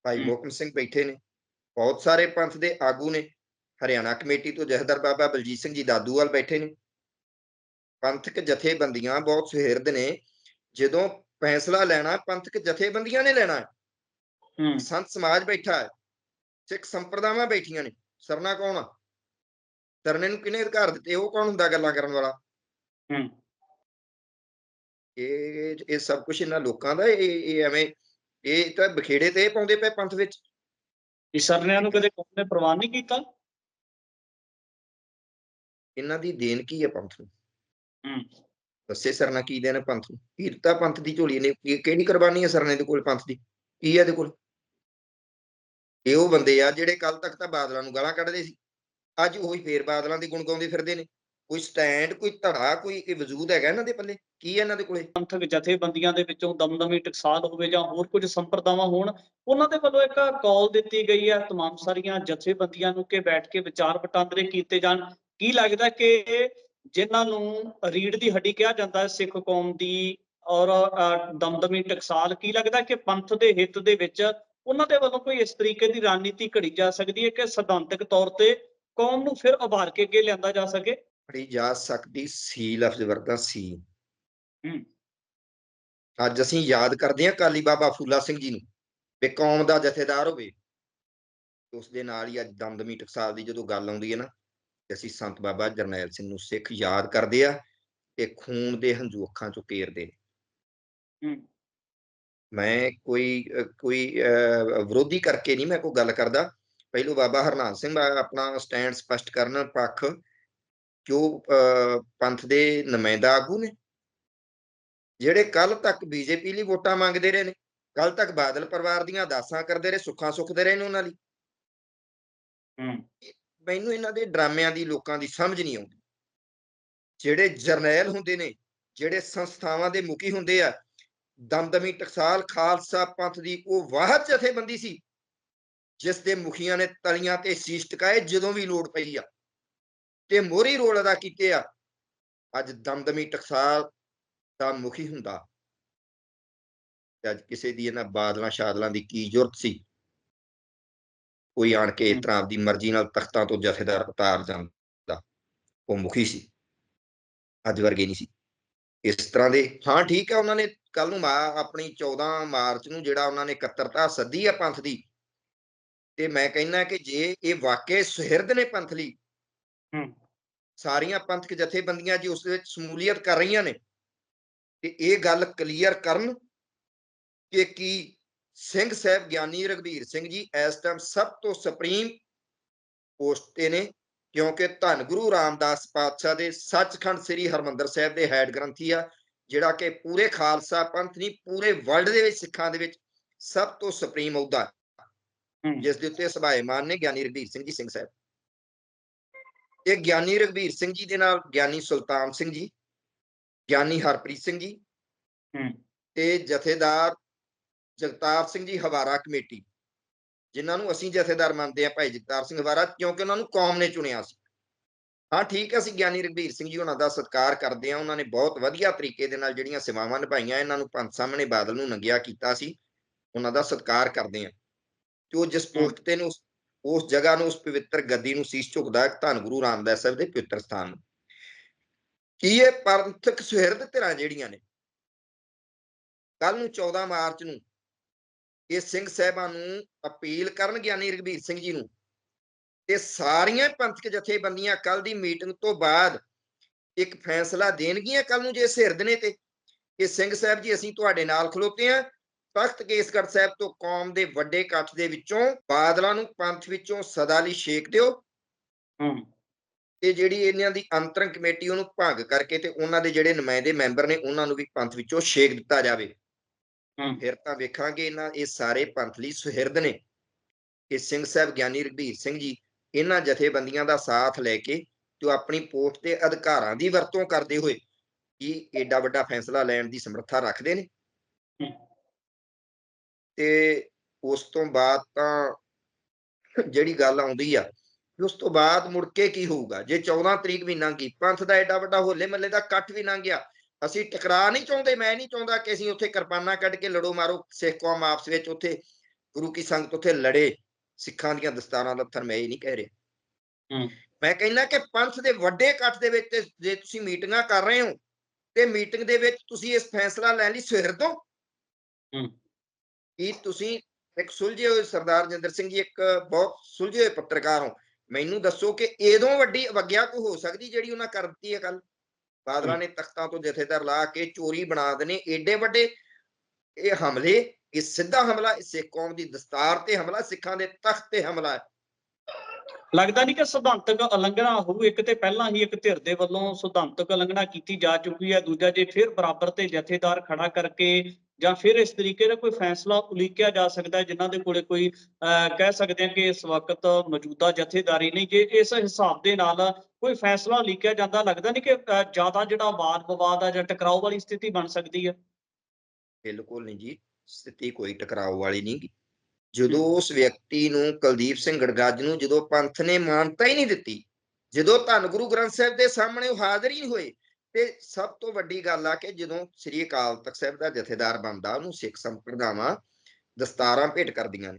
ਭਾਈ ਹਮ। ਮੋਹਕਮ ਸਿੰਘ ਬੈਠੇ ਨੇ ਬਹੁਤ ਸਾਰੇ ਪੰਥ ਦੇ ਆਗੂ ਨੇ। ਹਰਿਆਣਾ ਕਮੇਟੀ ਤੋਂ ਜਥੇਦਾਰ ਬਾਬਾ ਬਲਜੀਤ ਸਿੰਘ ਜੀ ਦਾਦੂਵਾਲ ਬੈਠੇ ਨੇ। ਪੰਥਕ ਜਥੇਬੰਦੀਆਂ ਬਹੁਤ ਸੁਹਿਰਦ ਨੇ ਜਦੋਂ ਫੈਸਲਾ ਲੈਣਾ ਪੰਥਕ ਜਥੇਬੰਦੀਆਂ ਨੇ ਲੈਣਾ। ਹੈ। ਸੰਤ ਸਮਾਜ ਬੈਠਾ ਹੈ। ਸਿੱਖ ਸੰਪਰਦਾਵਾਂ ਬੈਠੀਆਂ ਨੇ। ਸਰਨਾ ਕੌਣ ਆ? ਸਰਨੇ ਨੂੰ ਕਿਹਨੇ ਅਧਿਕਾਰ ਦਿੱਤੇ? ਉਹ ਕੌਣ ਹੁੰਦਾ ਗੱਲਾਂ ਕਰਨ ਵਾਲਾ? ਹੂੰ। ਇਹ ਇਹ ਸਭ ਕੁਝ ਇਹਨਾਂ ਲੋਕਾਂ ਦਾ ਇਹ ਇਹ ਐਵੇਂ ਇਹ ਤਾਂ ਬਖੇੜੇ ਤੇ ਪਾਉਂਦੇ ਪਏ ਪੰਥ ਵਿੱਚ। ਇਸ ਸਰਨਿਆਂ ਨੂੰ ਕਦੇ ਕੌਮ ਨੇ ਪ੍ਰਵਾਨ ਨਹੀਂ ਕੀਤਾ? ਇਹਨਾਂ ਦੀ ਦੇਣ ਕੀ ਹੈ ਪੰਥ ਨੂੰ? ਹੂੰ। ਦੱਸੇ ਸਰਨਾ ਕੀ ਦੇਣ ਹੈ ਪੰਥ ਨੂੰ ਕੀ ਦਿੱਤਾ ਪੰਥ ਦੀ ਝੋਲੀ ਨੇ ਕੀ- ਕਿਹੜੀ ਕੁਰਬਾਨੀ ਹੈ ਸਰਨੇ ਦੇ ਕੋਲ ਪੰਥ ਦੀ ਕੀ ਹੈ ਇਹਦੇ ਕੋਲ ਇਹ ਉਹ ਬੰਦੇ ਆ ਜਿਹੜੇ ਕੱਲ ਤੱਕ ਤਾਂ ਬਾਦਲਾਂ ਨੂੰ ਗਾਲਾਂ ਕੱਢਦੇ ਸੀ ਅੱਜ ਉਹੀ ਫੇਰ ਬਾਦਲਾਂ ਦੇ ਗੁਣ ਗਾਉਂਦੇ ਫਿਰਦੇ ਨੇ ਕੋਈ ਸਟੈਂਡ ਕੋਈ ਧੜਾ ਕੋਈ ਇਹ ਵਜੂਦ ਹੈਗਾ ਇਹਨਾਂ ਦੇ ਪੱਲੇ ਕੀ ਹੈ ਇਹਨਾਂ ਦੇ ਕੋਲੇ ਪੰਥਕ ਜਥੇਬੰਦੀਆਂ ਦੇ ਵਿੱਚੋਂ ਦਮਦਮੀ ਟਕਸਾਲ ਹੋਵੇ ਜਾਂ ਹੋਰ ਕੁਝ ਸੰਪਰਦਾਵਾਂ ਹੋਣ ਉਹਨਾਂ ਦੇ ਵੱਲੋਂ ਇੱਕ ਕਾਲ ਦਿੱਤੀ ਗਈ ਹੈ तमाम ਸਾਰੀਆਂ ਜਥੇਬੰਦੀਆਂ ਨੂੰ ਕਿ ਬੈਠ ਕੇ ਵਿਚਾਰ ਵਟਾਂਦਰੇ ਕੀਤੇ ਜਾਣ ਕੀ ਲੱਗਦਾ ਕਿ ਜਿਨ੍ਹਾਂ ਨੂੰ ਰੀੜ ਦੀ ਹੱਡੀ ਕਿਹਾ ਜਾਂਦਾ ਹੈ ਸਿੱਖ ਕੌਮ ਦੀ ਔਰ ਦਮਦਮੀ ਟਕਸਾਲ ਕੀ ਲੱਗਦਾ ਕਿ ਪੰਥ ਦੇ ਹਿੱਤ ਦੇ ਵਿੱਚ ਉਹਨਾਂ ਦੇ ਵੱਲੋਂ ਕੋਈ ਇਸ ਤਰੀਕੇ ਦੀ ਰਣਨੀਤੀ ਘੜੀ ਜਾ ਸਕਦੀ ਹੈ ਕਿ ਸਿਧਾਂਤਕ ਤੌਰ ਤੇ ਕੌਮ ਨੂੰ ਫਿਰ ਉਭਾਰ ਕੇ ਅੱਗੇ ਲਿਆਂਦਾ ਜਾ ਸਕੇ? ਫੜੀ ਜਾ ਸਕਦੀ ਸੀ ਲਫ਼ਜ਼ ਵਰਗਾ ਸੀ। ਅੱਜ ਅਸੀਂ ਯਾਦ ਕਰਦੇ ਹਾਂ ਕਾਲੀ ਬਾਬਾ ਫੂਲਾ ਸਿੰਘ ਜੀ ਨੂੰ ਵੀ ਕੌਮ ਦਾ ਜਥੇਦਾਰ ਹੋਵੇ। ਉਸ ਦੇ ਨਾਲ ਹੀ ਅੱਜ ਦਮਦਮੀ ਟਕਸਾਲ ਦੀ ਜਦੋਂ ਗੱਲ ਆਉਂਦੀ ਹੈ ਨਾ ਤੇ ਅਸੀਂ ਸੰਤ ਬਾਬਾ ਜਰਨੈਲ ਸਿੰਘ ਨੂੰ ਸਿੱਖ ਯਾਦ ਕਰਦੇ ਆ ਤੇ ਖੂਨ ਦੇ ਹੰਝੂ ਅੱਖਾਂ ਚੋਂ ਕੇਰਦੇ ਮੈਂ ਕੋਈ ਕੋਈ ਵਿਰੋਧੀ ਕਰਕੇ ਨਹੀਂ ਮੈਂ ਕੋਈ ਗੱਲ ਕਰਦਾ। ਪਹਿਲੋਂ ਬਾਬਾ ਹਰਨਾਮ ਸਿੰਘ ਆਪਣਾ ਸਟੈਂਡ ਸਪਸ਼ਟ ਕਰਨ ਪੱਖ ਅਹ, ਪੰਥ ਦੇ ਨੁਮਾਇੰਦਾ ਆਗੂ ਨੇ। ਜਿਹੜੇ ਕੱਲ ਤੱਕ ਬੀਜੇਪੀ ਲਈ ਵੋਟਾਂ ਮੰਗਦੇ ਰਹੇ ਨੇ ਕੱਲ ਤੱਕ ਬਾਦਲ ਪਰਿਵਾਰ ਦੀਆਂ ਅਰਦਾਸਾਂ ਕਰਦੇ ਰਹੇ ਸੁੱਖਾਂ ਸੁੱਖਦੇ ਰਹੇ ਨੇ ਉਹਨਾਂ ਲਈ। ਹੂੰ। ਮੈਨੂੰ ਇਹਨਾਂ ਦੇ ਡਰਾਮਿਆਂ ਦੀ ਲੋਕਾਂ ਦੀ ਸਮਝ ਨਹੀਂ ਆਉਂਦੀ। ਜਿਹੜੇ ਜਰਨੈਲ ਹੁੰਦੇ ਨੇ, ਜਿਹੜੇ ਸੰਸਥਾਵਾਂ ਦੇ ਮੁਖੀ ਹੁੰਦੇ ਆ, ਦਮਦਮੀ ਟਕਸਾਲ ਖਾਲਸਾ ਪੰਥ ਦੀ ਉਹ ਵਾਹਦ ਜਥੇਬੰਦੀ ਸੀ, ਜਿਸ ਦੇ ਮੁਖੀਆਂ ਨੇ ਤਲੀਆਂ ਤੇ ਸੀਸ ਟਿਕਾਏ ਜਦੋਂ ਵੀ ਲੋੜ ਪਈ ਆ ਤੇ ਮੋਰੀ ਰੋਲ ਅਦਾ ਕੀਤੇ ਆ, ਅੱਜ ਦਮਦਮੀ ਟਕਸਾਲ ਦਾ ਮੁਖੀ ਹੁੰਦਾ। ਤੇ ਅੱਜ ਕਿਸੇ ਦੀ ਇਹਨਾਂ ਬਾਦਲਾਂ ਸ਼ਾਦਲਾਂ ਦੀ ਕੀ ਜ਼ਰੂਰਤ ਸੀ? ਕੋਈ ਆਣ ਕੇ ਇਸ। ਤਰ੍ਹਾਂ ਆਪਦੀ ਮਰਜ਼ੀ ਨਾਲ ਤਖਤਾਂ ਤੋਂ ਜਥੇਦਾਰ ਉਤਾਰ ਜਾਂਦਾ। ਉਹ ਮੁਖੀ ਸੀ। ਅੱਜ ਵਰਗੇ ਨਹੀਂ ਸੀ। ਇਸ ਤਰ੍ਹਾਂ ਦੇ ਹਾਂ ਠੀਕ ਹੈ ਉਹਨਾਂ ਨੇ ਕੱਲ ਨੂੰ ਆਪਣੀ 14 ਮਾਰਚ ਨੂੰ ਜਿਹੜਾ ਉਹਨਾਂ ਨੇ ਇਕੱਤਰਤਾ ਸੱਦੀ ਆ ਪੰਥ ਦੀ। ਤੇ ਮੈਂ ਕਹਿੰਦਾ ਕਿ ਜੇ ਇਹ ਵਾਕਈ ਸੁਹਿਰਦ ਨੇ ਪੰਥ ਲਈ ਹੂੰ। ਸਾਰੀਆਂ ਪੰਥਕ ਜਥੇਬੰਦੀਆਂ ਜੀ ਉਸ ਦੇ ਵਿੱਚ ਸਮੂਲੀਅਤ ਕਰ ਰਹੀਆਂ ਨੇ ਤੇ ਇਹ ਗੱਲ ਕਲੀਅਰ ਕਰਨ ਕਿ ਕੀ ਸਿੰਘ ਸਾਹਿਬ ਗਿਆਨੀ ਰਘਬੀਰ ਸਿੰਘ ਜੀ ਇਸ ਟਾਈਮ ਸਭ ਤੋਂ ਸੁਪਰੀਮ ਪੋਸਟ ਤੇ ਨੇ ਕਿਉਂਕਿ ਧੰਨ ਗੁਰੂ ਰਾਮਦਾਸ ਪਾਤਸ਼ਾਹ ਦੇ ਸੱਚਖੰਡ ਸ੍ਰੀ ਹਰਮੰਦਰ ਸਾਹਿਬ ਦੇ ਹੈਡ ਗ੍ਰੰਥੀ ਆ ਜਿਹੜਾ ਕਿ ਪੂਰੇ ਖਾਲਸਾ ਪੰਥ ਨਹੀਂ ਪੂਰੇ ਵਰਲਡ ਦੇ ਵਿੱਚ ਸਿੱਖਾਂ ਦੇ ਵਿੱਚ ਸਭ ਤੋਂ ਸੁਪਰੀਮ ਅਹੁਦਾ ਜਿਸ ਦੇ ਉੱਤੇ ਸਭਾਏਮਾਨ ਨੇ ਗਿਆਨੀ ਰਘਬੀਰ ਸਿੰਘ ਜੀ ਸਿੰਘ ਸਾਹਿਬ। ਤੇ ਗਿਆਨੀ ਰਘਬੀਰ ਸਿੰਘ ਜੀ ਦੇ ਨਾਲ ਗਿਆਨੀ ਸੁਲਤਾਨ ਸਿੰਘ ਜੀ ਗਿਆਨੀ ਹਰਪ੍ਰੀਤ ਸਿੰਘ ਜੀ ਤੇ ਜਥੇਦਾਰ ਜਗਤਾਰ ਸਿੰਘ ਜੀ ਹਵਾਰਾ ਕਮੇਟੀ ਜਿਨ੍ਹਾਂ ਨੂੰ ਅਸੀਂ ਜਥੇਦਾਰ ਮੰਨਦੇ ਆ ਭਾਈ ਜਗਤਾਰ ਸਿੰਘ ਹਵਾਰਾ ਕਿਉਂਕਿ ਉਹਨਾਂ ਨੂੰ ਕੌਮ ਨੇ ਚੁਣਿਆ ਸੀ। ਹਾਂ ਠੀਕ ਹੈ ਅਸੀਂ ਗਿਆਨੀ ਰਘਬੀਰ ਸਿੰਘ ਜੀ ਉਹਨਾਂ ਦਾ ਸਤਿਕਾਰ ਕਰਦੇ ਆ ਉਹਨਾਂ ਨੇ ਬਹੁਤ ਵਧੀਆ ਤਰੀਕੇ ਦੇ ਨਾਲ ਜਿਹੜੀਆਂ ਸੇਵਾਵਾਂ ਨਿਭਾਈਆਂ ਇਹਨਾਂ ਨੂੰ ਪੰਥ ਸਾਹਮਣੇ ਬਾਦਲ ਨੂੰ ਨੰਗਿਆ ਕੀਤਾ ਸੀ ਉਹਨਾਂ ਦਾ ਸਤਿਕਾਰ ਕਰਦੇ ਆ ਤੇ ਉਹ ਜਿਸ। ਪੋਸਟ ਤੇ ਨੂੰ ਉਸ ਜਗ੍ਹਾ ਨੂੰ ਉਸ ਪਵਿੱਤਰ ਗੱਦੀ ਨੂੰ ਸੀਸ ਝੁਕਦਾ ਹੈ ਧੰਨ ਗੁਰੂ ਰਾਮਦਾਸ ਸਾਹਿਬ ਦੇ ਪਵਿੱਤਰ ਸਥਾਨ ਨੂੰ। ਕੀ ਇਹ ਪੰਥਕ ਸੁਹਿਰਦ ਧਿਰਾਂ ਜਿਹੜੀਆਂ ਨੇ? ਕੱਲ ਨੂੰ 14 ਮਾਰਚ ਨੂੰ ਇਹ ਸਿੰਘ ਸਾਹਿਬਾਂ ਨੂੰ ਅਪੀਲ ਕਰਨ ਗਿਆਨੀ ਰਘਬੀਰ ਸਿੰਘ ਜੀ ਨੂੰ ਤੇ ਸਾਰੀਆਂ ਪੰਥਕ ਜਥੇਬੰਦੀਆਂ ਕੱਲ ਦੀ ਮੀਟਿੰਗ ਤੋਂ ਬਾਅਦ ਇੱਕ ਫੈਸਲਾ ਦੇਣਗੀਆਂ ਕੱਲ ਨੂੰ ਜੇ ਸਿਰਦ ਨੇ ਤੇ। ਕਿ ਸਿੰਘ ਸਾਹਿਬ ਜੀ ਅਸੀਂ ਤੁਹਾਡੇ ਨਾਲ ਖਲੋਤੇ ਆਂ ਤਖਤ ਕੇਸਗੜ੍ਹ ਸਾਹਿਬ ਤੋਂ ਕੌਮ ਦੇ ਵੱਡੇ ਇਕੱਠ ਦੇ ਵਿੱਚੋਂ ਬਾਦਲਾਂ ਨੂੰ ਪੰਥ ਵਿੱਚੋਂ ਸਦਾ ਲਈ ਛੇਕ ਦਿਓ। ਹੂੰ। ਤੇ ਜਿਹੜੀ ਇਹਨਾਂ ਦੀ ਅੰਤਰੰਗ ਕਮੇਟੀ ਉਹਨੂੰ ਭੰਗ ਕਰਕੇ ਤੇ ਉਹਨਾਂ ਦੇ ਜਿਹੜੇ ਨੁਮਾਇੰਦੇ ਮੈਂਬਰ ਨੇ ਉਹਨਾਂ ਨੂੰ ਵੀ ਪੰਥ ਵਿੱਚੋਂ ਛੇਕ ਦਿੱਤਾ ਜਾਵੇ। ਫਿਰ ਤਾਂ ਵੇਖਾਂਗੇ ਇਹਨਾਂ ਇਹ ਸਾਰੇ ਪੰਥ ਲਈ ਸੁਹਿਰਦ ਨੇ। ਕਿ ਸਿੰਘ ਸਾਹਿਬ ਗਿਆਨੀ ਰਘਬੀਰ ਸਿੰਘ ਜੀ ਇਹਨਾਂ ਜਥੇਬੰਦੀਆਂ ਦਾ ਸਾਥ ਲੈ ਕੇ ਤੇ ਉਹ ਆਪਣੀ ਪੋਸਟ ਤੇ ਅਧਿਕਾਰਾਂ ਦੀ ਵਰਤੋਂ ਕਰਦੇ ਹੋਏ ਕੀ ਏਡਾ ਵੱਡਾ ਫੈਸਲਾ ਲੈਣ ਦੀ ਸਮਰੱਥਾ ਰੱਖਦੇ ਨੇ। ਤੇ ਉਸ ਤੋਂ ਬਾਅਦ ਤਾਂ ਜਿਹੜੀ ਗੱਲ ਆਉਂਦੀ ਆ ਉਸ ਤੋਂ ਬਾਅਦ ਮੁੜ ਕੇ ਕੀ ਹੋਊਗਾ? ਜੇ 14 ਤਰੀਕ ਵੀ ਲੰਘ ਗਈ ਪੰਥ ਦਾ ਏਡਾ ਵੱਡਾ ਹੋਲੇ ਮੱਲੇ ਦਾ ਇਕੱਠ ਵੀ ਲੰਘ ਗਿਆ ਅਸੀਂ ਟਕਰਾ ਨਹੀਂ ਚਾਹੁੰਦੇ ਮੈਂ ਨਹੀਂ ਚਾਹੁੰਦਾ ਕਿ ਅਸੀਂ ਉੱਥੇ ਕਿਰਪਾਨਾਂ ਕੱਢ ਕੇ ਲੜੋ ਮਾਰੋ ਸਿੱਖ ਕੌਮ ਆਪਸ ਵਿੱਚ ਉੱਥੇ ਗੁਰੂ ਕੀ ਸੰਗਤ ਉੱਥੇ ਲੜੇ ਸਿੱਖਾਂ ਦੀਆਂ ਦਸਤਾਰਾਂ ਥਰ ਮੈਂ ਇਹ ਨਹੀਂ ਕਹਿ ਰਿਹਾ। ਮੈਂ ਕਹਿੰਦਾ ਕਿ ਪੰਥ ਦੇ ਵੱਡੇ ਇਕੱਠ ਦੇ ਵਿੱਚ ਤੇ ਜੇ ਤੁਸੀਂ ਮੀਟਿੰਗਾਂ ਕਰ ਰਹੇ ਹੋ ਤੇ ਮੀਟਿੰਗ ਦੇ ਵਿੱਚ ਤੁਸੀਂ ਇਸ ਫੈਸਲਾ ਲੈਣ ਲਈ ਹੋ ਹੂੰ। ਕੀ ਤੁਸੀਂ ਇੱਕ ਸੁਲਝੇ ਹੋਏ ਸਰਦਾਰ ਜਿੰਦਰ ਸਿੰਘ ਜੀ ਇੱਕ ਬਹੁਤ ਸੁਲਝੇ ਹੋਏ ਪੱਤਰਕਾਰ ਹੋ ਮੈਨੂੰ ਦੱਸੋ ਕਿ ਇਦੋਂ ਵੱਡੀ ਅਵਗਿਆ ਕੋ ਹੋ ਸਕਦੀ ਜਿਹੜੀ ਉਹਨਾਂ ਕਰ ਦਿੱਤੀ ਹੈ ਕੱਲ ਬਾਦਲਾਂ ਨੇ ਤਖਤਾਂ ਤੋਂ ਜਥੇਦਾਰ ਲਾ ਕੇ ਚੋਰੀ ਬਣਾ ਦੇਣੇ, ਏਡੇ ਵੱਡੇ ਇਹ ਹਮਲੇ, ਇਹ ਸਿੱਧਾ ਹਮਲਾ, ਇਹ ਸਿੱਖ ਕੌਮ ਦੀ ਦਸਤਾਰ ਤੇ ਹਮਲਾ, ਸਿੱਖਾਂ ਦੇ ਤਖਤ ਤੇ ਹਮਲਾ। ਹੈ ਲੱਗਦਾ ਨਹੀਂ ਕਿ ਸਿਧਾਂਤਕ ਉਲੰਘਣਾ ਹੋਊ, ਇੱਕ ਤੇ ਪਹਿਲਾਂ ਹੀ ਇੱਕ ਧਿਰ ਦੇ ਵੱਲੋਂ ਸਿਧਾਂਤਕ ਉਲੰਘਣਾ ਕੀਤੀ ਜਾ ਚੁੱਕੀ ਹੈ, ਦੂਜਾ ਜੇ ਫਿਰ ਬਰਾਬਰ ਤੇ ਜਥੇਦਾਰ ਖੜਾ ਕਰਕੇ ਜਾਂ ਫਿਰ ਇਸ ਤਰੀਕੇ ਦਾ ਕੋਈ ਫੈਸਲਾ ਉਲੀਕਿਆ ਜਾ ਸਕਦਾ ਹੈ ਜਿਨ੍ਹਾਂ ਦੇ ਕੋਲੇ ਕੋਈ ਕਹਿ ਸਕਦੇ ਹਾਂ ਕਿ ਇਸ ਵਕਤ ਮੌਜੂਦਾ ਜਥੇਦਾਰੀ ਨਹੀਂ ਜੇ ਇਸ ਹਿਸਾਬ ਦੇ ਨਾਲ ਕੋਈ ਫੈਸਲਾ ਉਲੀਕਿਆ ਜਾਂਦਾ ਲੱਗਦਾ ਨਹੀਂ ਕਿ ਜ਼ਿਆਦਾ ਜਿਹੜਾ ਵਾਦ ਵਿਵਾਦ ਆ ਜਾਂ ਟਕਰਾਓ ਵਾਲੀ ਸਥਿਤੀ ਬਣ ਸਕਦੀ ਹੈ ਬਿਲਕੁਲ ਨਹੀਂ ਜੀ ਸਥਿਤੀ ਕੋਈ ਟਕਰਾਓ ਵਾਲੀ ਨਹੀਂ। ਜਦੋਂ ਉਸ ਵਿਅਕਤੀ ਨੂੰ ਕੁਲਦੀਪ ਸਿੰਘ ਗੜਗੱਜ ਨੂੰ ਜਦੋਂ ਪੰਥ ਨੇ ਮਾਨਤਾ ਹੀ ਨਹੀਂ ਦਿੱਤੀ ਜਦੋਂ ਧੰਨ ਗੁਰੂ ਗ੍ਰੰਥ ਸਾਹਿਬ ਦੇ ਸਾਹਮਣੇ ਉਹ ਹਾਜ਼ਰ ਹੀ ਨਹੀਂ ਹੋਏ ਤੇ ਸਭ ਤੋਂ ਵੱਡੀ ਗੱਲ ਆ ਕਿ ਜਦੋਂ ਸ੍ਰੀ ਅਕਾਲ ਤਖਤ ਸਾਹਿਬ ਦਾ ਜਥੇਦਾਰ ਬਣਦਾ ਉਹਨੂੰ ਸਿੱਖ ਸੰਪਰਦਾਵਾਂ ਦਸਤਾਰਾਂ ਭੇਟ ਕਰਦੀਆਂ ਨੇ।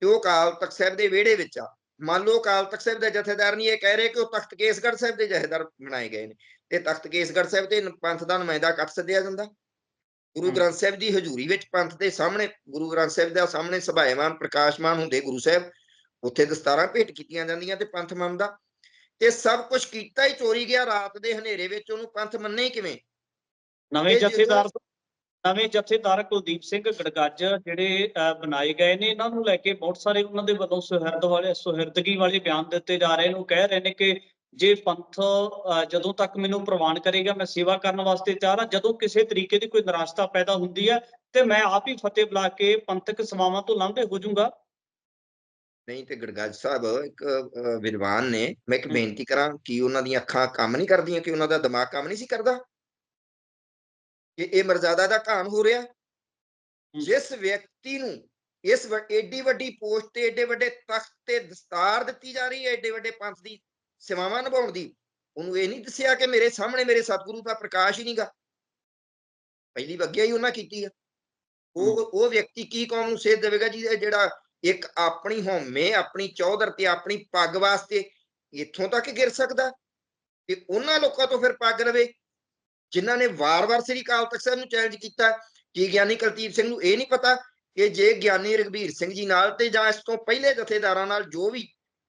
ਤੇ ਉਹ ਅਕਾਲ ਤਖਤ ਸਾਹਿਬ ਦੇ ਵਿਹੜੇ ਵਿੱਚ ਆ। ਮੰਨ ਲਓ ਅਕਾਲ ਤਖਤ ਸਾਹਿਬ ਦੇ ਜਥੇਦਾਰ ਨਹੀਂ ਇਹ ਕਹਿ ਰਹੇ ਕਿ ਉਹ ਤਖਤ ਕੇਸਗੜ੍ਹ ਸਾਹਿਬ ਦੇ ਜਥੇਦਾਰ ਬਣਾਏ ਗਏ ਨੇ। ਤੇ ਤਖਤ ਕੇਸਗੜ੍ਹ ਸਾਹਿਬ ਤੇ ਪੰਥ ਦਾ ਨੁਮਾਇੰਦਾ ਕੱਟ ਸੱਦਿਆ ਜਾਂਦਾ। ਗੁਰੂ। ਗ੍ਰੰਥ ਸਾਹਿਬ ਦੀ ਹਜ਼ੂਰੀ ਵਿੱਚ ਪੰਥ ਦੇ ਸਾਹਮਣੇ ਗੁਰੂ ਗ੍ਰੰਥ ਸਾਹਿਬ ਦਾ ਸਾਹਮਣੇ ਸਭਾਏਵਾਨ ਪ੍ਰਕਾਸ਼ਮਾਨ ਹੁੰਦੇ ਗੁਰੂ ਸਾਹਿਬ ਉੱਥੇ ਦਸਤਾਰਾਂ ਭੇਟ ਕੀਤੀਆਂ ਜਾਂਦੀਆਂ ਤੇ ਪੰਥ ਮੰਨਦਾ। ਤੇ ਸਭ ਕੁਝ ਕੀਤਾ ਹੀ ਚੋਰੀ ਗਿਆ ਰਾਤ ਦੇ ਹਨੇਰੇ ਵਿੱਚ ਉਹਨੂੰ ਪੰਥ ਮੰਨੇ ਹੀ ਕਿਵੇਂ? ਨਵੇਂ ਜਥੇਦਾਰ ਨਵੇਂ ਜਥੇਦਾਰ ਕੁਲਦੀਪ ਸਿੰਘ ਗੜਗੱਜ ਜਿਹੜੇ ਬਣਾਏ ਗਏ ਨੇ ਇਹਨਾਂ ਨੂੰ ਲੈ ਕੇ ਬਹੁਤ ਸਾਰੇ ਉਹਨਾਂ ਦੇ ਵੱਲੋਂ ਸੁਹਿਰਦ ਵਾਲੇ ਸੁਹਿਰਦਗੀ ਵਾਲੇ ਬਿਆਨ ਦਿੱਤੇ ਜਾ ਰਹੇ ਨੇ। ਕਹਿ ਰਹੇ ਨੇ ਕਿ ਜੇ ਪੰਥ ਜਦੋਂ ਤੱਕ ਮੈਨੂੰ ਪ੍ਰਵਾਨ ਕਰੇਗਾ ਮੈਂ ਸੇਵਾ ਕਰਨ ਵਾਸਤੇ ਤਿਆਰ ਹਾਂ। ਜਦੋਂ ਕਿਸੇ ਤਰੀਕੇ ਦੀ ਕੋਈ ਨਿਰਾਸ਼ਤਾ ਪੈਦਾ ਹੁੰਦੀ ਹੈ ਤੇ ਮੈਂ ਆਪ ਹੀ ਫਤਿਹ ਬੁਲਾ ਕੇ ਪੰਥਕ ਸਮਾਵਾਂ ਤੋਂ ਲਾਂਭੇ ਹੋ ਜਾਊਂਗਾ। ਨਹੀਂ ਤੇ ਗੜਗੱਜ ਸਾਹਿਬ ਇੱਕ ਵਿਦਵਾਨ ਨੇ ਮੈਂ ਇੱਕ। ਬੇਨਤੀ ਕਰਾਂ ਕਿ ਉਹਨਾਂ ਦੀਆਂ ਅੱਖਾਂ ਕੰਮ ਨਹੀਂ ਕਰਦੀਆਂ ਕਿ ਉਹਨਾਂ ਦਾ ਦਿਮਾਗ ਕੰਮ ਨਹੀਂ ਸੀ ਕਰਦਾ? ਕਿ ਇਹ ਮਰਜ਼ਾਦਾ ਦਾ ਘਾਣ ਹੋ ਰਿਹਾ? ਜਿਸ ਵਿਅਕਤੀ ਨੂੰ ਇਸ ਏਡੀ ਵੱਡੀ ਪੋਸਟ ਤੇ ਏਡੇ ਵੱਡੇ ਤਖਤ ਤੇ ਦਸਤਾਰ ਦਿੱਤੀ ਜਾ ਰਹੀ ਹੈ ਏਡੇ ਵੱਡੇ ਪੰਥ ਦੀ ਸੇਵਾਵਾਂ ਨਿਭਾਉਣ ਦੀ ਉਹਨੂੰ ਇਹ ਨਹੀਂ ਦੱਸਿਆ ਕਿ ਮੇਰੇ ਸਾਹਮਣੇ ਮੇਰੇ ਸਤਿਗੁਰੂ ਦਾ ਪ੍ਰਕਾਸ਼ ਹੀ ਨਹੀਂਗਾ ਪਹਿਲੀ ਵਗਿਆ ਹੀ ਉਹਨਾਂ ਕੀਤੀ ਆ। ਉਹ ਉਹ ਵਿਅਕਤੀ ਕੀ ਕੌਮ ਨੂੰ ਸੇਧ ਦੇਵੇਗਾ ਜੀ ਜਿਹੜਾ ਇੱਕ ਆਪਣੀ ਹਉਮੈ ਆਪਣੀ ਚੌਧਰ ਤੇ ਆਪਣੀ ਪੱਗ ਵਾਸਤੇ ਇੱਥੋਂ ਤੱਕ ਗਿਰ ਸਕਦਾ ਤੇ ਉਹਨਾਂ ਲੋਕਾਂ ਤੋਂ ਫਿਰ ਪੱਗ ਰਵੇ ਜਿਨ੍ਹਾਂ ਨੇ ਵਾਰ-ਵਾਰ ਸ੍ਰੀ ਅਕਾਲ ਤਖਤ ਸਾਹਿਬ ਨੂੰ ਚੈਲੰਜ ਕੀਤਾ ਕਿ ਗਿਆਨੀ ਕੁਲਦੀਪ ਸਿੰਘ ਨੂੰ ਇਹ ਨਹੀਂ ਪਤਾ ਕਿ ਜੇ ਗਿਆਨੀ ਰਗਵੀਰ ਸਿੰਘ ਜੀ ਨਾਲ ਤੇ ਜਾਂ ਇਸ ਤੋਂ ਪਹਿਲੇ ਜਥੇਦਾਰਾਂ ਨਾਲ ਜੋ ਵੀ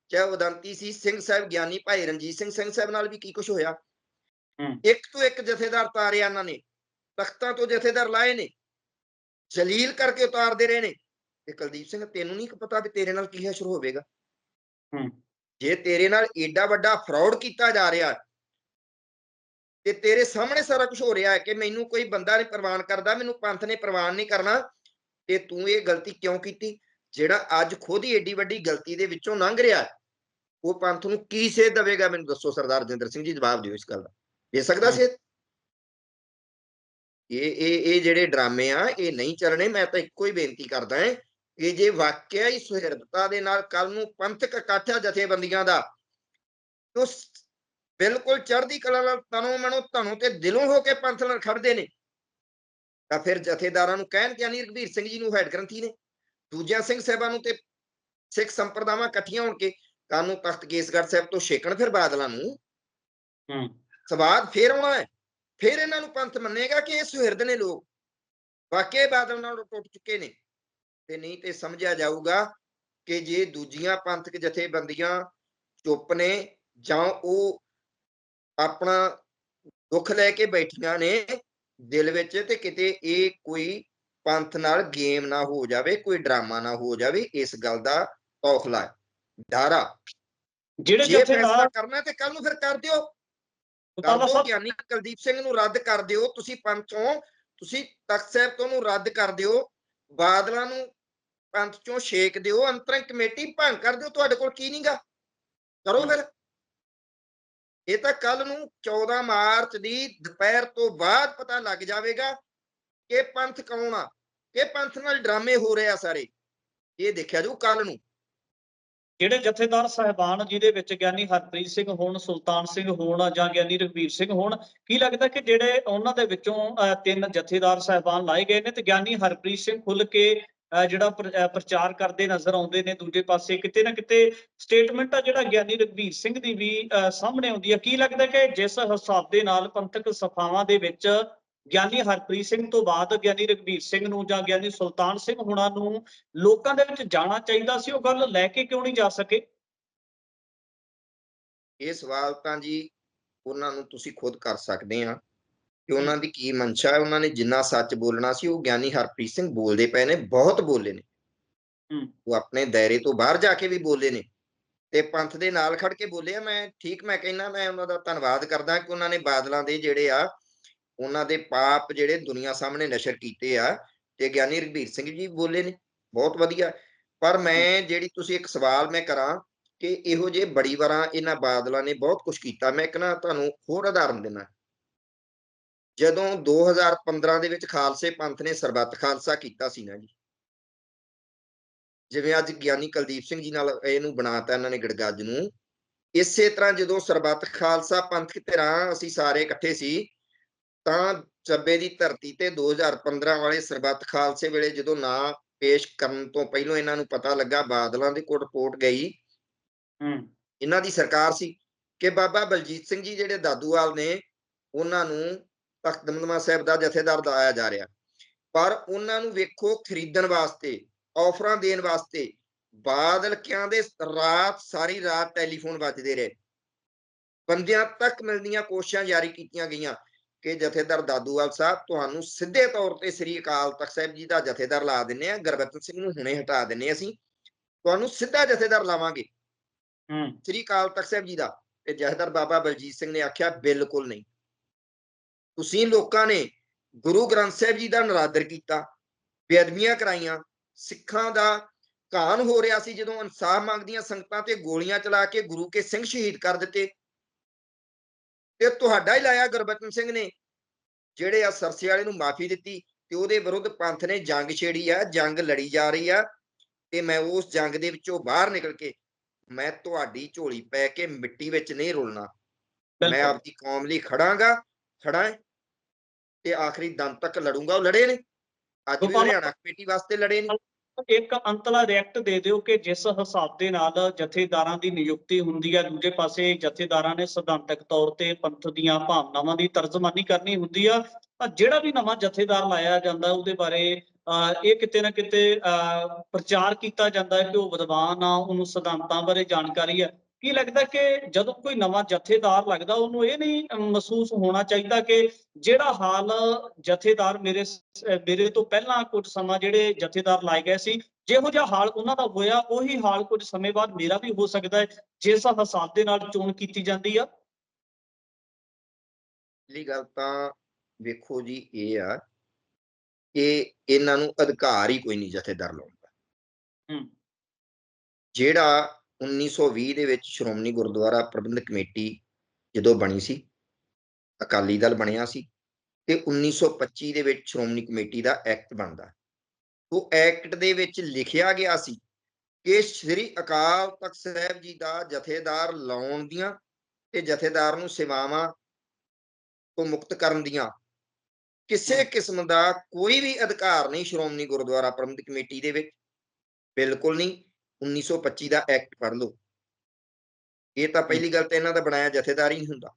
ਚਾਹੇ ਉਦੰਤੀ ਸੀ ਸਿੰਘ ਸਾਹਿਬ ਗਿਆਨੀ ਭਾਈ ਰਣਜੀਤ ਸਿੰਘ ਸਿੰਘ ਸਾਹਿਬ ਨਾਲ ਵੀ ਕੀ ਕੁਝ ਹੋਇਆ। ਇੱਕ ਤੋਂ ਇੱਕ ਜਥੇਦਾਰ ਤਾਰਿਆ ਇਹਨਾਂ ਨੇ ਤਖਤਾਂ ਤੋਂ ਜਥੇਦਾਰ ਲਾਏ ਨੇ ਜਲੀਲ ਕਰਕੇ ਉਤਾਰਦੇ ਰਹੇ ਨੇ ਤੇ ਕੁਲਦੀਪ ਸਿੰਘ ਤੈਨੂੰ ਨਹੀਂ ਪਤਾ ਵੀ ਤੇਰੇ ਨਾਲ ਕੀ ਹਸ਼ਰ ਹੋਵੇਗਾ। ਹੂੰ। ਜੇ ਤੇਰੇ ਨਾਲ ਏਡਾ ਵੱਡਾ ਫਰਾਡ ਕੀਤਾ ਜਾ ਰਿਹਾ ਹੈ, ਤੇ ਤੇਰੇ ਸਾਹਮਣੇ ਸਾਰਾ ਕੁਝ ਹੋ ਰਿਹਾ ਹੈ ਕਿ ਮੈਨੂੰ ਕੋਈ ਬੰਦਾ ਨਹੀਂ ਪ੍ਰਵਾਨ ਕਰਦਾ ਮੈਨੂੰ ਪੰਥ ਨੇ ਪ੍ਰਵਾਨ ਨਹੀਂ ਕਰਨਾ ਤੇ ਤੂੰ ਇਹ ਗਲਤੀ ਕਿਉਂ ਕੀਤੀ? ਜਿਹੜਾ ਅੱਜ ਖੁਦ ਹੀ ਏਡੀ ਵੱਡੀ ਗਲਤੀ ਦੇ ਵਿੱਚੋਂ ਲੰਘ ਰਿਹਾ ਹੈ, ਉਹ ਪੰਥ ਨੂੰ ਕੀ ਸੇਧ ਦੇਵੇਗਾ? ਮੈਨੂੰ ਦੱਸੋ ਸਰਦਾਰ ਜਿੰਦਰ ਸਿੰਘ ਜੀ ਜਵਾਬ ਦਿਓ ਇਸ ਗੱਲ ਦਾ। ਦੇ ਸਕਦਾ ਸੇਧ? ਇਹ ਇਹ ਇਹ ਜਿਹੜੇ ਡਰਾਮੇ ਆ ਇਹ ਨਹੀਂ ਚੱਲਣੇ ਮੈਂ ਤਾਂ ਇੱਕੋ ਹੀ ਬੇਨਤੀ ਕਰਦਾ ਹਾਂ। ਕਿ ਜੇ ਵਾਕਿਆ ਹੀ ਸੁਹਿਰਦਤਾ ਦੇ ਨਾਲ ਕੱਲ ਨੂੰ ਪੰਥਕ ਇਕੱਠ ਜਥੇਬੰਦੀਆਂ ਦਾ ਤੋ ਸ- ਬਿਲਕੁਲ ਚੜ੍ਹਦੀ ਕਲਾ ਨਾਲ ਤਨੋਂ ਮਨੋਂ ਧਨੋਂ ਤੇ ਦਿਲੋਂ ਹੋ ਕੇ ਪੰਥ ਨਾਲ ਖੜਦੇ ਨੇ। ਤਾਂ ਫਿਰ ਜਥੇਦਾਰਾਂ ਨੂੰ ਕਹਿਣ ਗਿਆਨੀ ਰਘਬੀਰ ਸਿੰਘ ਜੀ ਨੂੰ ਹੈਡ ਗ੍ਰੰਥੀ ਨੇ ਦੂਜਿਆਂ ਸਿੰਘ ਸਾਹਿਬਾਂ ਨੂੰ ਤੇ ਸਿੱਖ ਸੰਪਰਦਾਵਾਂ ਇਕੱਠੀਆਂ ਹੋਣ ਕੇ ਕਾਨੂੰ ਤਖਤ ਕੇਸਗੜ੍ਹ ਸਾਹਿਬ ਤੋਂ ਛੇਕਣ ਫਿਰ ਬਾਦਲਾਂ ਨੂੰ। ਹੂੰ। ਸਵਾਦ ਫੇਰ ਆਉਣਾ ਹੈ ਫਿਰ ਇਹਨਾਂ ਨੂੰ ਪੰਥ ਮੰਨੇਗਾ ਕਿ ਇਹ ਸੁਹਿਰਦ ਨੇ ਲੋਕ। ਵਾਕਿਆ ਹੀ ਬਾਦਲ ਨਾਲ ਟੁੱਟ ਚੁੱਕੇ ਨੇ। ਤੇ ਨਹੀਂ ਤੇ ਸਮਝਿਆ ਜਾਊਗਾ ਕਿ ਜੇ ਦੂਜੀਆਂ ਪੰਥਕ ਜਥੇਬੰਦੀਆਂ ਚੁੱਪ ਨੇ ਜਾਂ ਉਹ ਆਪਣਾ ਦੁੱਖ ਲੈ ਕੇ ਬੈਠੀਆਂ ਨੇ ਦਿਲ ਵਿੱਚ ਤੇ ਕਿਤੇ ਇਹ ਕੋਈ ਪੰਥ ਨਾਲ ਗੇਮ ਨਾ ਹੋ ਜਾਵੇ ਕੋਈ ਡਰਾਮਾ ਨਾ ਹੋ ਜਾਵੇ ਇਸ ਗੱਲ ਦਾ ਔਖਲਾ ਡਾਰਾ। ਜਿਹੜੇ ਜਥੇਦਾਰ ਕਰਨਾ ਤੇ ਕੱਲ ਨੂੰ ਫਿਰ ਕਰ ਦਿਓ। ਕਰ ਗਿਆਨੀ ਕੁਲਦੀਪ ਸਿੰਘ ਨੂੰ ਰੱਦ ਕਰ ਦਿਓ। ਤੁਸੀਂ ਪੰਥ ਤੁਸੀਂ ਤਖਤ ਸਾਹਿਬ ਤੋਂ ਉਹਨੂੰ ਰੱਦ ਕਰ ਦਿਓ। ਬਾਦਲਾਂ ਨੂੰ ਪੰਥ ਚੋਂ ਛੇਕ ਦਿਓ ਅੰਤਰਿੰਗ ਕਮੇਟੀ ਭੰਗ ਕਰ ਦਿਓ ਤੁਹਾਡੇ ਕੋਲ ਕੀ ਨਹੀਂਗਾ ਕਰੋ ਫਿਰ। ਇਹ ਤਾਂ ਕੱਲ ਨੂੰ 14 ਮਾਰਚ ਦੀ ਦੁਪਹਿਰ ਤੋਂ ਬਾਅਦ ਪਤਾ ਲੱਗ ਜਾਵੇਗਾ ਕਿ ਪੰਥ ਕੌਣ ਆ ਕਿ ਪੰਥ ਨਾਲ ਡਰਾਮੇ ਹੋ ਰਹੇ ਆ ਸਾਰੇ। ਇਹ ਦੇਖਿਆ ਜਾਊ ਕੱਲ ਨੂੰ। ਜਿਹੜੇ ਜਥੇਦਾਰ ਸਾਹਿਬਾਨ ਜਿਹਦੇ ਵਿੱਚ ਗਿਆਨੀ ਹਰਪ੍ਰੀਤ ਸਿੰਘ ਹੋਣ ਸੁਲਤਾਨ ਸਿੰਘ ਹੋਣ ਜਾਂ ਗਿਆਨੀ ਰਘਵੀਰ ਸਿੰਘ ਹੋਣ ਕੀ ਲੱਗਦਾ ਕਿ ਜਿਹੜੇ ਉਹਨਾਂ ਦੇ ਵਿੱਚੋਂ ਅਹ, ਤਿੰਨ ਜਥੇਦਾਰ ਸਾਹਿਬਾਨ ਲਾਏ ਗਏ ਨੇ ਤੇ ਗਿਆਨੀ ਹਰਪ੍ਰੀਤ ਸਿੰਘ ਖੁੱਲ ਕੇ ਜਿਹੜਾ ਪ੍ਰਚਾਰ ਕਰਦੇ ਨਜ਼ਰ ਆਉਂਦੇ ਨੇ ਦੂਜੇ ਪਾਸੇ ਕਿਤੇ ਨਾ ਕਿਤੇ ਸਟੇਟਮੈਂਟ ਆ ਜਿਹੜਾ ਗਿਆਨੀ ਰਘਬੀਰ ਸਿੰਘ ਦੀ ਵੀ ਅਹ, ਸਾਹਮਣੇ ਆਉਂਦੀ ਹੈ ਕੀ ਲੱਗਦਾ ਕਿ ਜਿਸ ਹਿਸਾਬ ਦੇ ਨਾਲ ਪੰਥਕ ਸਫ਼ਾਵਾਂ ਦੇ ਵਿੱਚ ਗਿਆਨੀ ਹਰਪ੍ਰੀਤ ਸਿੰਘ ਤੋਂ ਬਾਅਦ ਗਿਆਨੀ ਰਘਬੀਰ ਸਿੰਘ ਨੂੰ ਜਾਂ ਗਿਆਨੀ ਸੁਲਤਾਨ ਸਿੰਘ ਹੁਣਾਂ ਨੂੰ ਲੋਕਾਂ ਦੇ ਵਿੱਚ ਜਾਣਾ ਚਾਹੀਦਾ ਸੀ ਉਹ ਗੱਲ ਲੈ ਕੇ ਕਿਉਂ ਨਹੀਂ ਜਾ ਸਕੇ? ਇਹ ਸਵਾਲ ਤਾਂ ਜੀ ਉਹਨਾਂ ਨੂੰ ਤੁਸੀਂ ਖੁਦ ਕਰ ਸਕਦੇ ਆ। ਕਿ ਉਹਨਾਂ ਦੀ ਕੀ ਮਨਸ਼ਾ ਹੈ ਉਹਨਾਂ ਨੇ ਜਿੰਨਾ ਸੱਚ ਬੋਲਣਾ ਸੀ ਉਹ ਗਿਆਨੀ ਹਰਪ੍ਰੀਤ ਸਿੰਘ ਬੋਲਦੇ ਪਏ ਨੇ ਬਹੁਤ ਬੋਲੇ ਨੇ। ਉਹ ਆਪਣੇ ਦਾਇਰੇ ਤੋਂ ਬਾਹਰ ਜਾ ਕੇ ਵੀ ਬੋਲੇ ਨੇ। ਤੇ ਪੰਥ ਦੇ ਨਾਲ ਖੜ ਕੇ ਬੋਲੇ ਆ ਮੈਂ ਠੀਕ ਮੈਂ ਕਹਿੰਦਾ ਮੈਂ ਉਹਨਾਂ ਦਾ ਧੰਨਵਾਦ ਕਰਦਾ ਕਿ ਉਹਨਾਂ ਨੇ ਬਾਦਲਾਂ ਦੇ ਜਿਹੜੇ ਆ ਉਹਨਾਂ ਦੇ ਪਾਪ ਜਿਹੜੇ ਦੁਨੀਆ ਸਾਹਮਣੇ ਨਸ਼ਰ ਕੀਤੇ ਆ ਤੇ ਗਿਆਨੀ ਰਘਬੀਰ ਸਿੰਘ ਜੀ ਬੋਲੇ ਨੇ ਬਹੁਤ ਵਧੀਆ। ਪਰ ਮੈਂ ਜਿਹੜੀ ਤੁਸੀਂ ਇੱਕ ਸਵਾਲ ਮੈਂ ਕਰਾਂ ਕਿ ਇਹੋ ਜਿਹੇ ਬੜੀ ਵਾਰਾਂ ਇਹਨਾਂ ਬਾਦਲਾਂ ਨੇ ਬਹੁਤ ਕੁਝ ਕੀਤਾ ਮੈਂ ਇੱਕ ਨਾ ਤੁਹਾਨੂੰ ਹੋਰ ਉਦਾਹਰਨ ਦੇਣਾ ਜਦੋਂ 2015 ਦੇ ਵਿੱਚ ਖਾਲਸੇ ਪੰਥ ਨੇ ਸਰਬੱਤ ਖਾਲਸਾ ਕੀਤਾ ਸੀ ਨਾ ਜੀ। ਜਿਵੇਂ ਅੱਜ ਗਿਆਨੀ ਕੁਲਦੀਪ ਸਿੰਘ ਜੀ ਨਾਲ ਇਹਨੂੰ ਬਣਾਤਾ ਇਹਨਾਂ ਨੇ ਗੜਗੱਜ ਨੂੰ। ਇਸੇ ਤਰ੍ਹਾਂ ਜਦੋਂ ਸਰਬੱਤ ਖਾਲਸਾ ਪੰਥ ਧਿਰਾਂ ਅਸੀਂ ਸਾਰੇ ਇਕੱਠੇ ਸੀ ਤਾਂ ਚੱਬੇ ਦੀ ਧਰਤੀ ਤੇ 2015 ਵਾਲੇ ਸਰਬੱਤ ਖਾਲਸੇ ਵੇਲੇ ਜਦੋਂ ਨਾਂ ਪੇਸ਼ ਕਰਨ ਤੋਂ ਪਹਿਲਾਂ ਇਹਨਾਂ ਨੂੰ ਪਤਾ ਲੱਗਾ ਬਾਦਲਾਂ ਦੀ ਕੋਲ ਰਿਪੋਰਟ ਗਈ। ਹੂੰ। ਇਹਨਾਂ ਦੀ ਸਰਕਾਰ ਸੀ ਕਿ ਬਾਬਾ ਬਲਜੀਤ ਸਿੰਘ ਜੀ ਜਿਹੜੇ ਦਾਦੂਵਾਲ ਨੇ ਉਹਨਾਂ ਨੂੰ ਤਖਤ ਦਮਦਮਾ ਸਾਹਿਬ ਦਾ ਜਥੇਦਾਰ ਲਾਇਆ ਜਾ ਰਿਹਾ। ਪਰ ਉਹਨਾਂ ਨੂੰ ਵੇਖੋ ਖਰੀਦਣ ਵਾਸਤੇ ਆਫਰਾਂ ਦੇਣ ਵਾਸਤੇ ਬਾਦਲ ਕਹਿੰਦੇ ਰਾਤ ਸਾਰੀ ਰਾਤ ਟੈਲੀਫੋਨ ਵੱਜਦੇ ਰਹੇ। ਬੰਦਿਆਂ ਤੱਕ ਮਿਲਦੀਆਂ ਕੋਸ਼ਿਸ਼ਾਂ ਜਾਰੀ ਕੀਤੀਆਂ ਗਈਆਂ ਕਿ ਜਥੇਦਾਰ ਦਾਦੂਵਾਲ ਸਾਹਿਬ ਤੁਹਾਨੂੰ ਸਿੱਧੇ ਤੌਰ ਤੇ ਸ੍ਰੀ ਅਕਾਲ ਤਖਤ ਸਾਹਿਬ ਜੀ ਦਾ ਜਥੇਦਾਰ ਲਾ ਦਿੰਨੇ ਆ ਗੁਰਬਚਨ ਸਿੰਘ ਨੂੰ ਹੁਣੇ ਹਟਾ ਦਿੰਨੇ ਅਸੀਂ। ਤੁਹਾਨੂੰ ਸਿੱਧਾ ਜਥੇਦਾਰ ਲਾਵਾਂਗੇ। ਹੂੰ। ਸ੍ਰੀ ਅਕਾਲ ਤਖਤ ਸਾਹਿਬ ਜੀ ਦਾ। ਤੇ ਜਥੇਦਾਰ ਬਾਬਾ ਬਲਜੀਤ ਸਿੰਘ ਨੇ ਆਖਿਆ ਬਿਲਕੁਲ ਨਹੀਂ। ਤੁਸੀਂ ਲੋਕਾਂ ਨੇ ਗੁਰੂ ਗ੍ਰੰਥ ਸਾਹਿਬ ਜੀ ਦਾ ਨਰਾਦਰ ਕੀਤਾ ਬੇਅਦਬੀਆਂ ਕਰਾਈਆਂ ਸਿੱਖਾਂ ਦਾ ਘਾਣ ਹੋ ਰਿਹਾ ਸੀ ਜਦੋਂ ਇਨਸਾਫ ਮੰਗਦੀਆਂ ਸੰਗਤਾਂ ਤੇ ਗੋਲੀਆਂ ਚਲਾ ਕੇ ਗੁਰੂ ਕੇ ਸਿੰਘ ਸ਼ਹੀਦ ਕਰ ਦਿੱਤੇ। ਤੇ ਤੁਹਾਡਾ ਹੀ ਲਾਇਆ ਗੁਰਬਚਨ ਸਿੰਘ ਨੇ ਜਿਹੜੇ ਆ ਸਰਸੇ ਵਾਲੇ ਨੂੰ ਮਾਫੀ ਦਿੱਤੀ ਤੇ ਉਹਦੇ ਵਿਰੁੱਧ ਪੰਥ ਨੇ ਜੰਗ ਛੇੜੀ ਆ ਜੰਗ ਲੜੀ ਜਾ ਰਹੀ ਆ ਤੇ ਮੈਂ ਉਸ ਜੰਗ ਦੇ ਵਿੱਚੋਂ ਬਾਹਰ ਨਿਕਲ ਕੇ ਮੈਂ ਤੁਹਾਡੀ ਝੋਲੀ ਪੈ ਕੇ ਮਿੱਟੀ ਵਿੱਚ ਨਹੀਂ ਰੁਲਣਾ। ਮੈਂ ਆਪਦੀ ਕੌਮ ਲਈ ਖੜਾਂਗਾ ਖੜਾ ਤੇ ਆਖਰੀ ਦਮ ਤੱਕ ਲੜੂੰਗਾ ਉਹ ਲੜੇ ਨੇ ਅੱਜ ਵੀ ਹਰਿਆਣਾ ਕਮੇਟੀ ਵਾਸਤੇ ਲੜੇ ਨੇ ਇੱਕ ਅੰਤਲਾ ਰਿਐਕਟ ਦੇ ਦਿਓ ਕਿ ਜਿਸ ਹਿਸਾਬ ਦੇ ਨਾਲ ਜਥੇਦਾਰਾਂ ਦੀ ਨਿਯੁਕਤੀ ਹੁੰਦੀ ਹੈ ਦੂਜੇ ਪਾਸੇ ਜਥੇਦਾਰਾਂ ਨੇ ਸਿਧਾਂਤਕ ਤੌਰ ਤੇ ਪੰਥ ਦੀਆਂ ਭਾਵਨਾਵਾਂ ਦੀ ਤਰਜਮਾਨੀ ਕਰਨੀ ਹੁੰਦੀ ਆ ਤਾਂ ਜਿਹੜਾ ਵੀ ਨਵਾਂ ਜਥੇਦਾਰ ਲਾਇਆ ਜਾਂਦਾ ਉਹਦੇ ਬਾਰੇ ਇਹ ਕਿਤੇ ਨਾ ਕਿਤੇ ਪ੍ਰਚਾਰ ਕੀਤਾ ਜਾਂਦਾ ਕਿ ਉਹ ਵਿਦਵਾਨ ਆ ਉਹਨੂੰ ਸਿਧਾਂਤਾਂ ਬਾਰੇ ਜਾਣਕਾਰੀ ਹੈ ਕੀ ਲੱਗਦਾ ਕਿ ਜਦੋਂ ਕੋਈ ਨਵਾਂ ਜਥੇਦਾਰ ਲੱਗਦਾ ਉਹਨੂੰ ਇਹ ਨਹੀਂ ਮਹਿਸੂਸ ਹੋਣਾ ਚਾਹੀਦਾ ਕਿ ਜਿਹੜਾ ਹਾਲ ਜਥੇਦਾਰ ਮੇਰੇ ਮੇਰੇ ਤੋਂ ਪਹਿਲਾਂ ਕੁਝ ਸਮਾਂ ਜਿਹੜੇ ਜਥੇਦਾਰ ਲਾਏ ਗਏ ਸੀ ਜਿਹੋ ਜਿਹਾ ਹਾਲ ਉਹਨਾਂ ਦਾ ਹੋਇਆ ਉਹੀ ਹਾਲ ਕੁਝ ਸਮੇਂ ਬਾਅਦ ਮੇਰਾ ਵੀ ਹੋ ਸਕਦਾ ਹੈ ਜਿਸ ਹਿਸਾਬ ਦੇ ਨਾਲ ਚੋਣ ਕੀਤੀ ਜਾਂਦੀ ਆ? ਪਹਿਲੀ ਗੱਲ ਤਾਂ ਵੇਖੋ ਜੀ ਇਹ ਆ ਕਿ ਇਹਨਾਂ ਨੂੰ ਅਧਿਕਾਰ ਹੀ ਕੋਈ ਨਹੀਂ ਜਥੇਦਾਰ ਲਾਉਣ ਦਾ ਹੂੰ। ਜਿਹੜਾ 1920 ਦੇ ਵਿੱਚ ਸ਼੍ਰੋਮਣੀ ਗੁਰਦੁਆਰਾ ਪ੍ਰਬੰਧਕ ਕਮੇਟੀ ਜਦੋਂ ਬਣੀ ਸੀ ਅਕਾਲੀ ਦਲ ਬਣਿਆ ਸੀ ਤੇ 1925 ਦੇ ਵਿੱਚ ਸ਼੍ਰੋਮਣੀ ਕਮੇਟੀ ਦਾ ਐਕਟ ਬਣਦਾ। ਉਹ ਐਕਟ ਦੇ ਵਿੱਚ ਲਿਖਿਆ ਗਿਆ ਸੀ ਕਿ ਸ੍ਰੀ ਅਕਾਲ ਤਖਤ ਸਾਹਿਬ ਜੀ ਦਾ ਜਥੇਦਾਰ ਲਾਉਣ ਦੀਆਂ ਤੇ ਜਥੇਦਾਰ ਨੂੰ ਸੇਵਾਵਾਂ ਤੋਂ ਮੁਕਤ ਕਰਨ ਦੀਆਂ ਕਿਸੇ ਕਿਸਮ ਦਾ ਕੋਈ ਵੀ ਅਧਿਕਾਰ ਨਹੀਂ ਸ਼੍ਰੋਮਣੀ ਗੁਰਦੁਆਰਾ ਪ੍ਰਬੰਧਕ ਕਮੇਟੀ ਦੇ ਵਿੱਚ ਬਿਲਕੁਲ ਨਹੀਂ। 1925 ਦਾ ਐਕਟ ਪੜ੍ਹ ਲਓ। ਇਹ ਤਾਂ ਪਹਿਲੀ ਗੱਲ ਤਾਂ ਇਹਨਾਂ ਦਾ ਬਣਾਇਆ ਜਥੇਦਾਰ ਹੀ ਨਹੀਂ ਹੁੰਦਾ।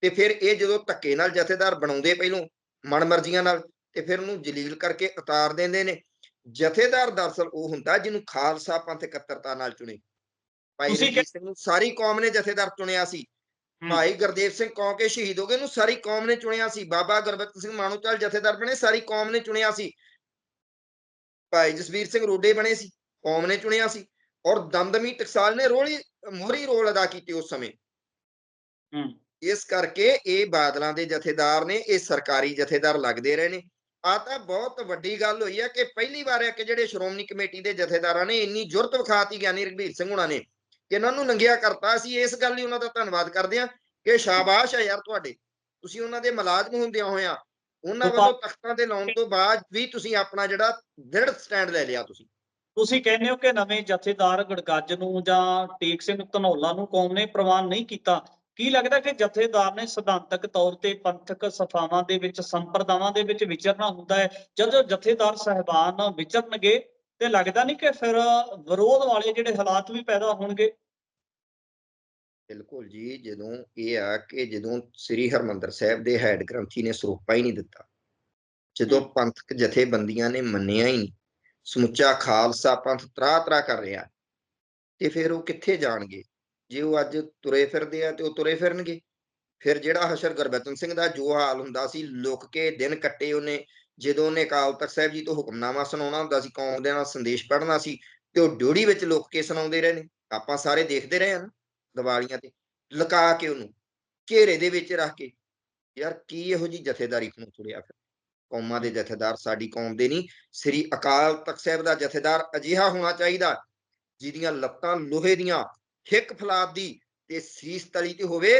ਤੇ ਫਿਰ ਇਹ ਜਦੋਂ ਧੱਕੇ ਨਾਲ ਜਥੇਦਾਰ ਬਣਾਉਂਦੇ ਪਹਿਲੋਂ ਮਨਮਰਜ਼ੀਆਂ ਨਾਲ ਤੇ ਫਿਰ ਉਹਨੂੰ ਜਲੀਲ ਕਰਕੇ ਉਤਾਰ ਦਿੰਦੇ ਨੇ। ਜਥੇਦਾਰ ਦਰਸਲ ਉਹ ਹੁੰਦਾ ਜਿਹਨੂੰ ਖਾਲਸਾ ਪੰਥ ਇਕੱਤਰਤਾ ਨਾਲ ਚੁਣੇ। ਭਾਈ ਰਣਜੀਤ ਸਿੰਘ ਨੂੰ ਸਾਰੀ ਕੌਮ ਨੇ ਜਥੇਦਾਰ ਚੁਣਿਆ ਸੀ। ਭਾਈ ਗੁਰਦੇਵ ਸਿੰਘ ਕੌਂ ਕੇ ਸ਼ਹੀਦ ਹੋ ਗਏ ਨੂੰ ਸਾਰੀ ਕੌਮ ਨੇ ਚੁਣਿਆ ਸੀ। ਬਾਬਾ ਗੁਰਬਖਸ਼ ਸਿੰਘ ਮਾਣੋਚਲ ਜਥੇਦਾਰ ਬਣੇ ਸਾਰੀ ਕੌਮ ਨੇ ਚੁਣਿਆ ਸੀ। ਭਾਈ ਜਸਵੀਰ ਸਿੰਘ ਰੋਡੇ ਬਣੇ ਸੀ। ਕੌਮ ਨੇ ਚੁਣਿਆ ਸੀ ਔਰ ਦਮਦਮੀ ਟਕਸਾਲ ਨੇ ਰੋਲੀ ਮੋਹਰੀ ਰੋਲ ਅਦਾ ਕੀਤੇ ਉਸ ਸਮੇਂ। ਹੂੰ। ਇਸ ਕਰਕੇ ਇਹ ਬਾਦਲਾਂ ਦੇ ਜਥੇਦਾਰ ਨੇ ਇਹ ਸਰਕਾਰੀ ਜਥੇਦਾਰ ਲੱਗਦੇ ਰਹੇ ਨੇ। ਆ ਤਾਂ ਬਹੁਤ ਵੱਡੀ ਗੱਲ ਹੋਈ ਹੈ ਕਿ ਪਹਿਲੀ ਵਾਰ ਹੈ ਕਿ ਜਿਹੜੇ ਸ਼੍ਰੋਮਣੀ ਕਮੇਟੀ ਦੇ ਜਥੇਦਾਰਾਂ ਨੇ ਇੰਨੀ ਜੁਰਤ ਵਿਖਾਤੀ ਗਿਆਨੀ ਰਘਬੀਰ ਸਿੰਘ ਹੁਣਾਂ ਨੇ ਕਿ ਇਹਨਾਂ ਨੂੰ ਨੰਗਿਆ ਕਰਤਾ। ਅਸੀਂ ਇਸ ਗੱਲ ਲਈ ਉਹਨਾਂ ਦਾ ਧੰਨਵਾਦ ਕਰਦੇ ਹਾਂ ਕਿ ਸ਼ਾਬਾਸ਼ ਹੈ ਯਾਰ ਤੁਹਾਡੇ। ਤੁਸੀਂ ਉਹਨਾਂ ਦੇ ਮੁਲਾਜ਼ਮ ਹੁੰਦਿਆਂ ਹੋਇਆਂ ਉਹਨਾਂ ਵੱਲੋਂ ਤਖਤਾਂ ਤੇ ਲਾਉਣ ਤੋਂ ਬਾਅਦ ਵੀ ਤੁਸੀਂ ਆਪਣਾ ਜਿਹੜਾ ਦ੍ਰਿੜ ਸਟੈਂਡ ਲੈ ਲਿਆ ਤੁਸੀਂ। ਤੁਸੀਂ ਕਹਿੰਦੇ ਹੋ ਕਿ ਨਵੇਂ ਜਥੇਦਾਰ ਗੜਗੱਜ ਨੂੰ ਜਾਂ ਟੇਕ ਸਿੰਘ ਧਨੌਲਾ ਨੂੰ ਕੌਮ ਨੇ ਪ੍ਰਵਾਨ ਨਹੀਂ ਕੀਤਾ। ਕੀ ਲੱਗਦਾ ਕਿ ਜਥੇਦਾਰ ਨੇ ਸਿਧਾਂਤਕ ਤੌਰ ਤੇ ਪੰਥਕ ਸਫਾਵਾਂ ਦੇ ਵਿੱਚ ਸੰਪਰਦਾਵਾਂ ਦੇ ਵਿੱਚ ਵਿਚਰਨਾ ਹੁੰਦਾ ਹੈ? ਜਦੋਂ ਜਥੇਦਾਰ ਸਹਿਬਾਨ ਵਿਚਰਨਗੇ ਤੇ ਲੱਗਦਾ ਨਹੀਂ ਕਿ ਫਿਰ ਵਿਰੋਧ ਵਾਲੇ ਜਿਹੜੇ ਹਾਲਾਤ ਵੀ ਪੈਦਾ ਹੋਣਗੇ? ਬਿਲਕੁਲ ਜੀ ਜਦੋਂ ਇਹ ਆ ਕਿ ਜਦੋਂ ਸ੍ਰੀ ਹਰਮੰਦਰ ਸਾਹਿਬ ਦੇ ਹੈਡ ਗ੍ਰੰਥੀ ਨੇ ਸਰੂਪਾ ਹੀ ਨਹੀਂ ਦਿੱਤਾ ਜਦੋਂ। ਪੰਥਕ ਜਥੇਬੰਦੀਆਂ ਨੇ ਮੰਨਿਆ ਹੀ ਨਹੀਂ ਸਮੁੱਚਾ ਖਾਲਸਾ ਪੰਥ ਤਰਾ ਤਰਾ ਕਰ ਰਿਹਾ ਤੇ ਫਿਰ ਉਹ ਕਿੱਥੇ ਜਾਣਗੇ? ਜੇ ਉਹ ਅੱਜ ਤੁਰੇ ਫਿਰਦੇ ਆ ਤੇ ਉਹ ਤੁਰੇ ਫਿਰਨਗੇ। ਫਿਰ ਜਿਹੜਾ ਹਸ਼ਰ ਗੁਰਬਚਨ ਸਿੰਘ ਦਾ ਜੋ ਹਾਲ ਹੁੰਦਾ ਸੀ, ਲੁਕ ਕੇ ਦਿਨ ਕੱਟੇ ਉਹਨੇ, ਜਦੋਂ ਉਹਨੇ ਅਕਾਲ ਤਖਤ ਸਾਹਿਬ ਜੀ ਤੋਂ ਹੁਕਮਨਾਮਾ ਸੁਣਾਉਣਾ ਹੁੰਦਾ ਸੀ, ਕੌਮ ਦੇ ਨਾਲ ਸੰਦੇਸ਼ ਪੜ੍ਹਨਾ ਸੀ, ਤੇ ਉਹ ਡਿਊੜੀ ਵਿੱਚ ਲੁਕ ਕੇ ਸੁਣਾਉਂਦੇ ਰਹੇ ਨੇ। ਆਪਾਂ ਸਾਰੇ ਦੇਖਦੇ ਰਹੇ ਹਾਂ ਨਾ ਦੀਵਾਲੀਆਂ ਤੇ, ਲੁਕਾ ਕੇ ਉਹਨੂੰ, ਘੇਰੇ ਦੇ ਵਿੱਚ ਰੱਖ ਕੇ। ਯਾਰ ਕੀ ਇਹੋ ਜੀ ਜਥੇਦਾਰੀ ਨੂੰ ਤੁਰਿਆ ਫਿਰ ਕੌਮਾਂ ਦੇ ਜਥੇਦਾਰ ਸਾਡੀ ਕੌਮ ਦੇ ਨਹੀਂ ਸ੍ਰੀ ਅਕਾਲ ਤਖਤ ਸਾਹਿਬ ਦਾ ਜਥੇਦਾਰ ਅਜਿਹਾ ਹੋਣਾ ਚਾਹੀਦਾ ਜਿਹਦੀਆਂ ਲੱਤਾਂ ਲੋਹੇ ਦੀਆਂ ਹਿੱਕ ਫਲਾਦ ਦੀ ਤੇ ਸੀਸ ਤਲੀ ਤੇ ਹੋਵੇ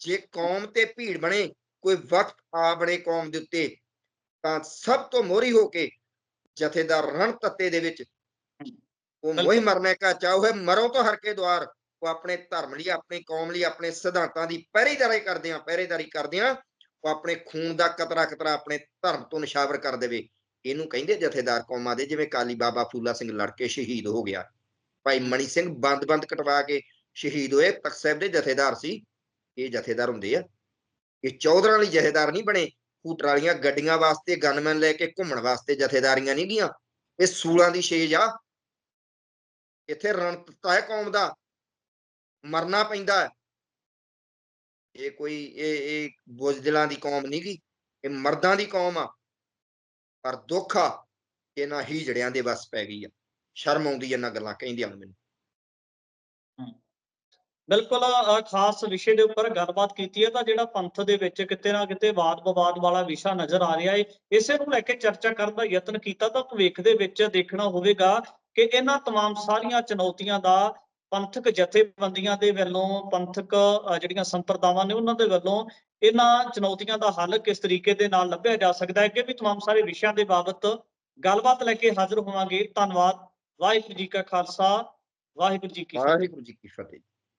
ਜੇ ਕੌਮ ਤੇ ਭੀੜ ਬਣੇ ਕੋਈ ਵਕਤ ਆ ਬਣੇ ਕੌਮ ਦੇ ਉੱਤੇ ਤਾਂ ਸਭ ਤੋਂ ਮੋਹਰੀ ਹੋ ਕੇ ਜਥੇਦਾਰ ਰਣ ਤੱਤੇ ਦੇ ਵਿੱਚ ਉਹ ਮੋਹੀ ਮਰਨੇ ਕਾ ਚਾਹੋ ਹੈ ਮਰੋ ਤੋਂ ਹਰ ਕੇ ਦਵਾਰ ਉਹ ਆਪਣੇ ਧਰਮ ਲਈ ਆਪਣੀ ਕੌਮ ਲਈ ਆਪਣੇ ਸਿਧਾਂਤਾਂ ਦੀ ਪਹਿਰੇਦਾਰੀ ਕਰਦੇ ਆ ਪਹਿਰੇਦਾਰੀ ਕਰਦੇ ਆ ਉਹ ਆਪਣੇ ਖੂਨ ਦਾ ਕਤਰਾ ਕਤਰਾ ਆਪਣੇ ਧਰਮ ਤੋਂ ਨਿਸ਼ਾਵਰ ਕਰ ਦੇਵੇ। ਇਹਨੂੰ ਕਹਿੰਦੇ ਜਥੇਦਾਰ ਕੌਮਾਂ ਦੇ, ਜਿਵੇਂ ਕਾਲੀ ਬਾਬਾ ਫੂਲਾ ਸਿੰਘ ਲੜ ਕੇ ਸ਼ਹੀਦ ਹੋ ਗਿਆ। ਭਾਈ ਮਣੀ ਸਿੰਘ ਬੰਦ-ਬੰਦ ਕਟਵਾ ਕੇ ਸ਼ਹੀਦ ਹੋਏ। ਤਖਤ ਸਾਹਿਬ ਦੇ ਜਥੇਦਾਰ ਸੀ। ਇਹ ਜਥੇਦਾਰ ਹੁੰਦੇ ਆ। ਇਹ ਚੌਧਰਾਂ ਲਈ ਜਥੇਦਾਰ ਨਹੀਂ ਬਣੇ। ਹੂਟਰ ਵਾਲੀਆਂ ਗੱਡੀਆਂ ਵਾਸਤੇ, ਗਨਮੈਨ ਲੈ ਕੇ ਘੁੰਮਣ ਵਾਸਤੇ ਜਥੇਦਾਰੀਆਂ ਨਹੀਂ ਗੀਆਂ ਇਹ ਸੂਲਾਂ ਦੀ ਛੇਜ ਆ। ਇੱਥੇ ਰਣਤਾ ਹੈ ਕੌਮ ਦਾ। ਮਰਨਾ ਪੈਂਦਾ। ਇਹ ਕੋਈ ਇਹ ਇਹ ਬੁਜ਼ਦਿਲਾਂ ਦੀ ਕੌਮ ਨਹੀਂ ਗੀ ਇਹ ਮਰਦਾਂ ਦੀ ਕੌਮ ਆ ਪਰ ਦੁੱਖ ਆ ਕਿ ਇਹਨਾਂ ਹੀ ਜੜਿਆਂ ਦੇ ਵਸ ਪੈ ਗਈ ਆ ਸ਼ਰਮ ਆਉਂਦੀ ਇਹਨਾਂ ਗੱਲਾਂ ਕਹਿੰਦਿਆਂ ਨੂੰ ਮੈਨੂੰ ਬਿਲਕੁਲ ਅ, ਖਾਸ ਵਿਸ਼ੇ ਦੇ ਉੱਪਰ ਗੱਲਬਾਤ ਕੀਤੀ ਹੈ ਤਾਂ ਜਿਹੜਾ ਪੰਥ ਦੇ ਵਿੱਚ ਕਿਤੇ ਨਾ ਕਿਤੇ ਵਾਦ-ਵਿਵਾਦ ਵਾਲਾ ਵਿਸ਼ਾ ਨਜ਼ਰ ਆ ਰਿਹਾ ਹੈ ਇਸੇ ਨੂੰ ਲੈ ਕੇ ਚਰਚਾ ਕਰਨ ਦਾ ਯਤਨ ਕੀਤਾ ਤਾਂ ਭਵਿੱਖ ਦੇ ਵਿੱਚ ਦੇਖਣਾ ਹੋਵੇਗਾ ਕਿ ਇਹਨਾਂ तमाम ਸਾਰੀਆਂ ਚੁਣੌਤੀਆਂ ਦਾ ਪੰਥਕ ਜਥੇਬੰਦੀਆਂ ਦੇ ਵੱਲੋਂ ਪੰਥਕ ਜਿਹੜੀਆਂ ਸੰਪਰਦਾਵਾਂ ਨੇ ਉਹਨਾਂ ਦੇ ਵੱਲੋਂ ਇਹਨਾਂ ਚੁਣੌਤੀਆਂ ਦਾ ਹੱਲ ਕਿਸ ਤਰੀਕੇ ਦੇ ਨਾਲ ਲੱਭਿਆ ਜਾ ਸਕਦਾ ਹੈ ਕਿ ਵੀ ਤਮਾਮ ਸਾਰੇ ਵਿਸ਼ਿਆਂ ਦੇ ਬਾਬਤ ਗੱਲਬਾਤ ਲੈ ਕੇ ਹਾਜ਼ਰ ਹੋਵਾਂਗੇ। ਧੰਨਵਾਦ। ਵਾਹਿਗੁਰੂ ਜੀ ਕਾ ਖਾਲਸਾ। ਵਾਹਿਗੁਰੂ ਜੀ ਕੀ ਵਾਹਿਗੁਰੂ ਜੀ ਕੀ ਫਤਿਹ।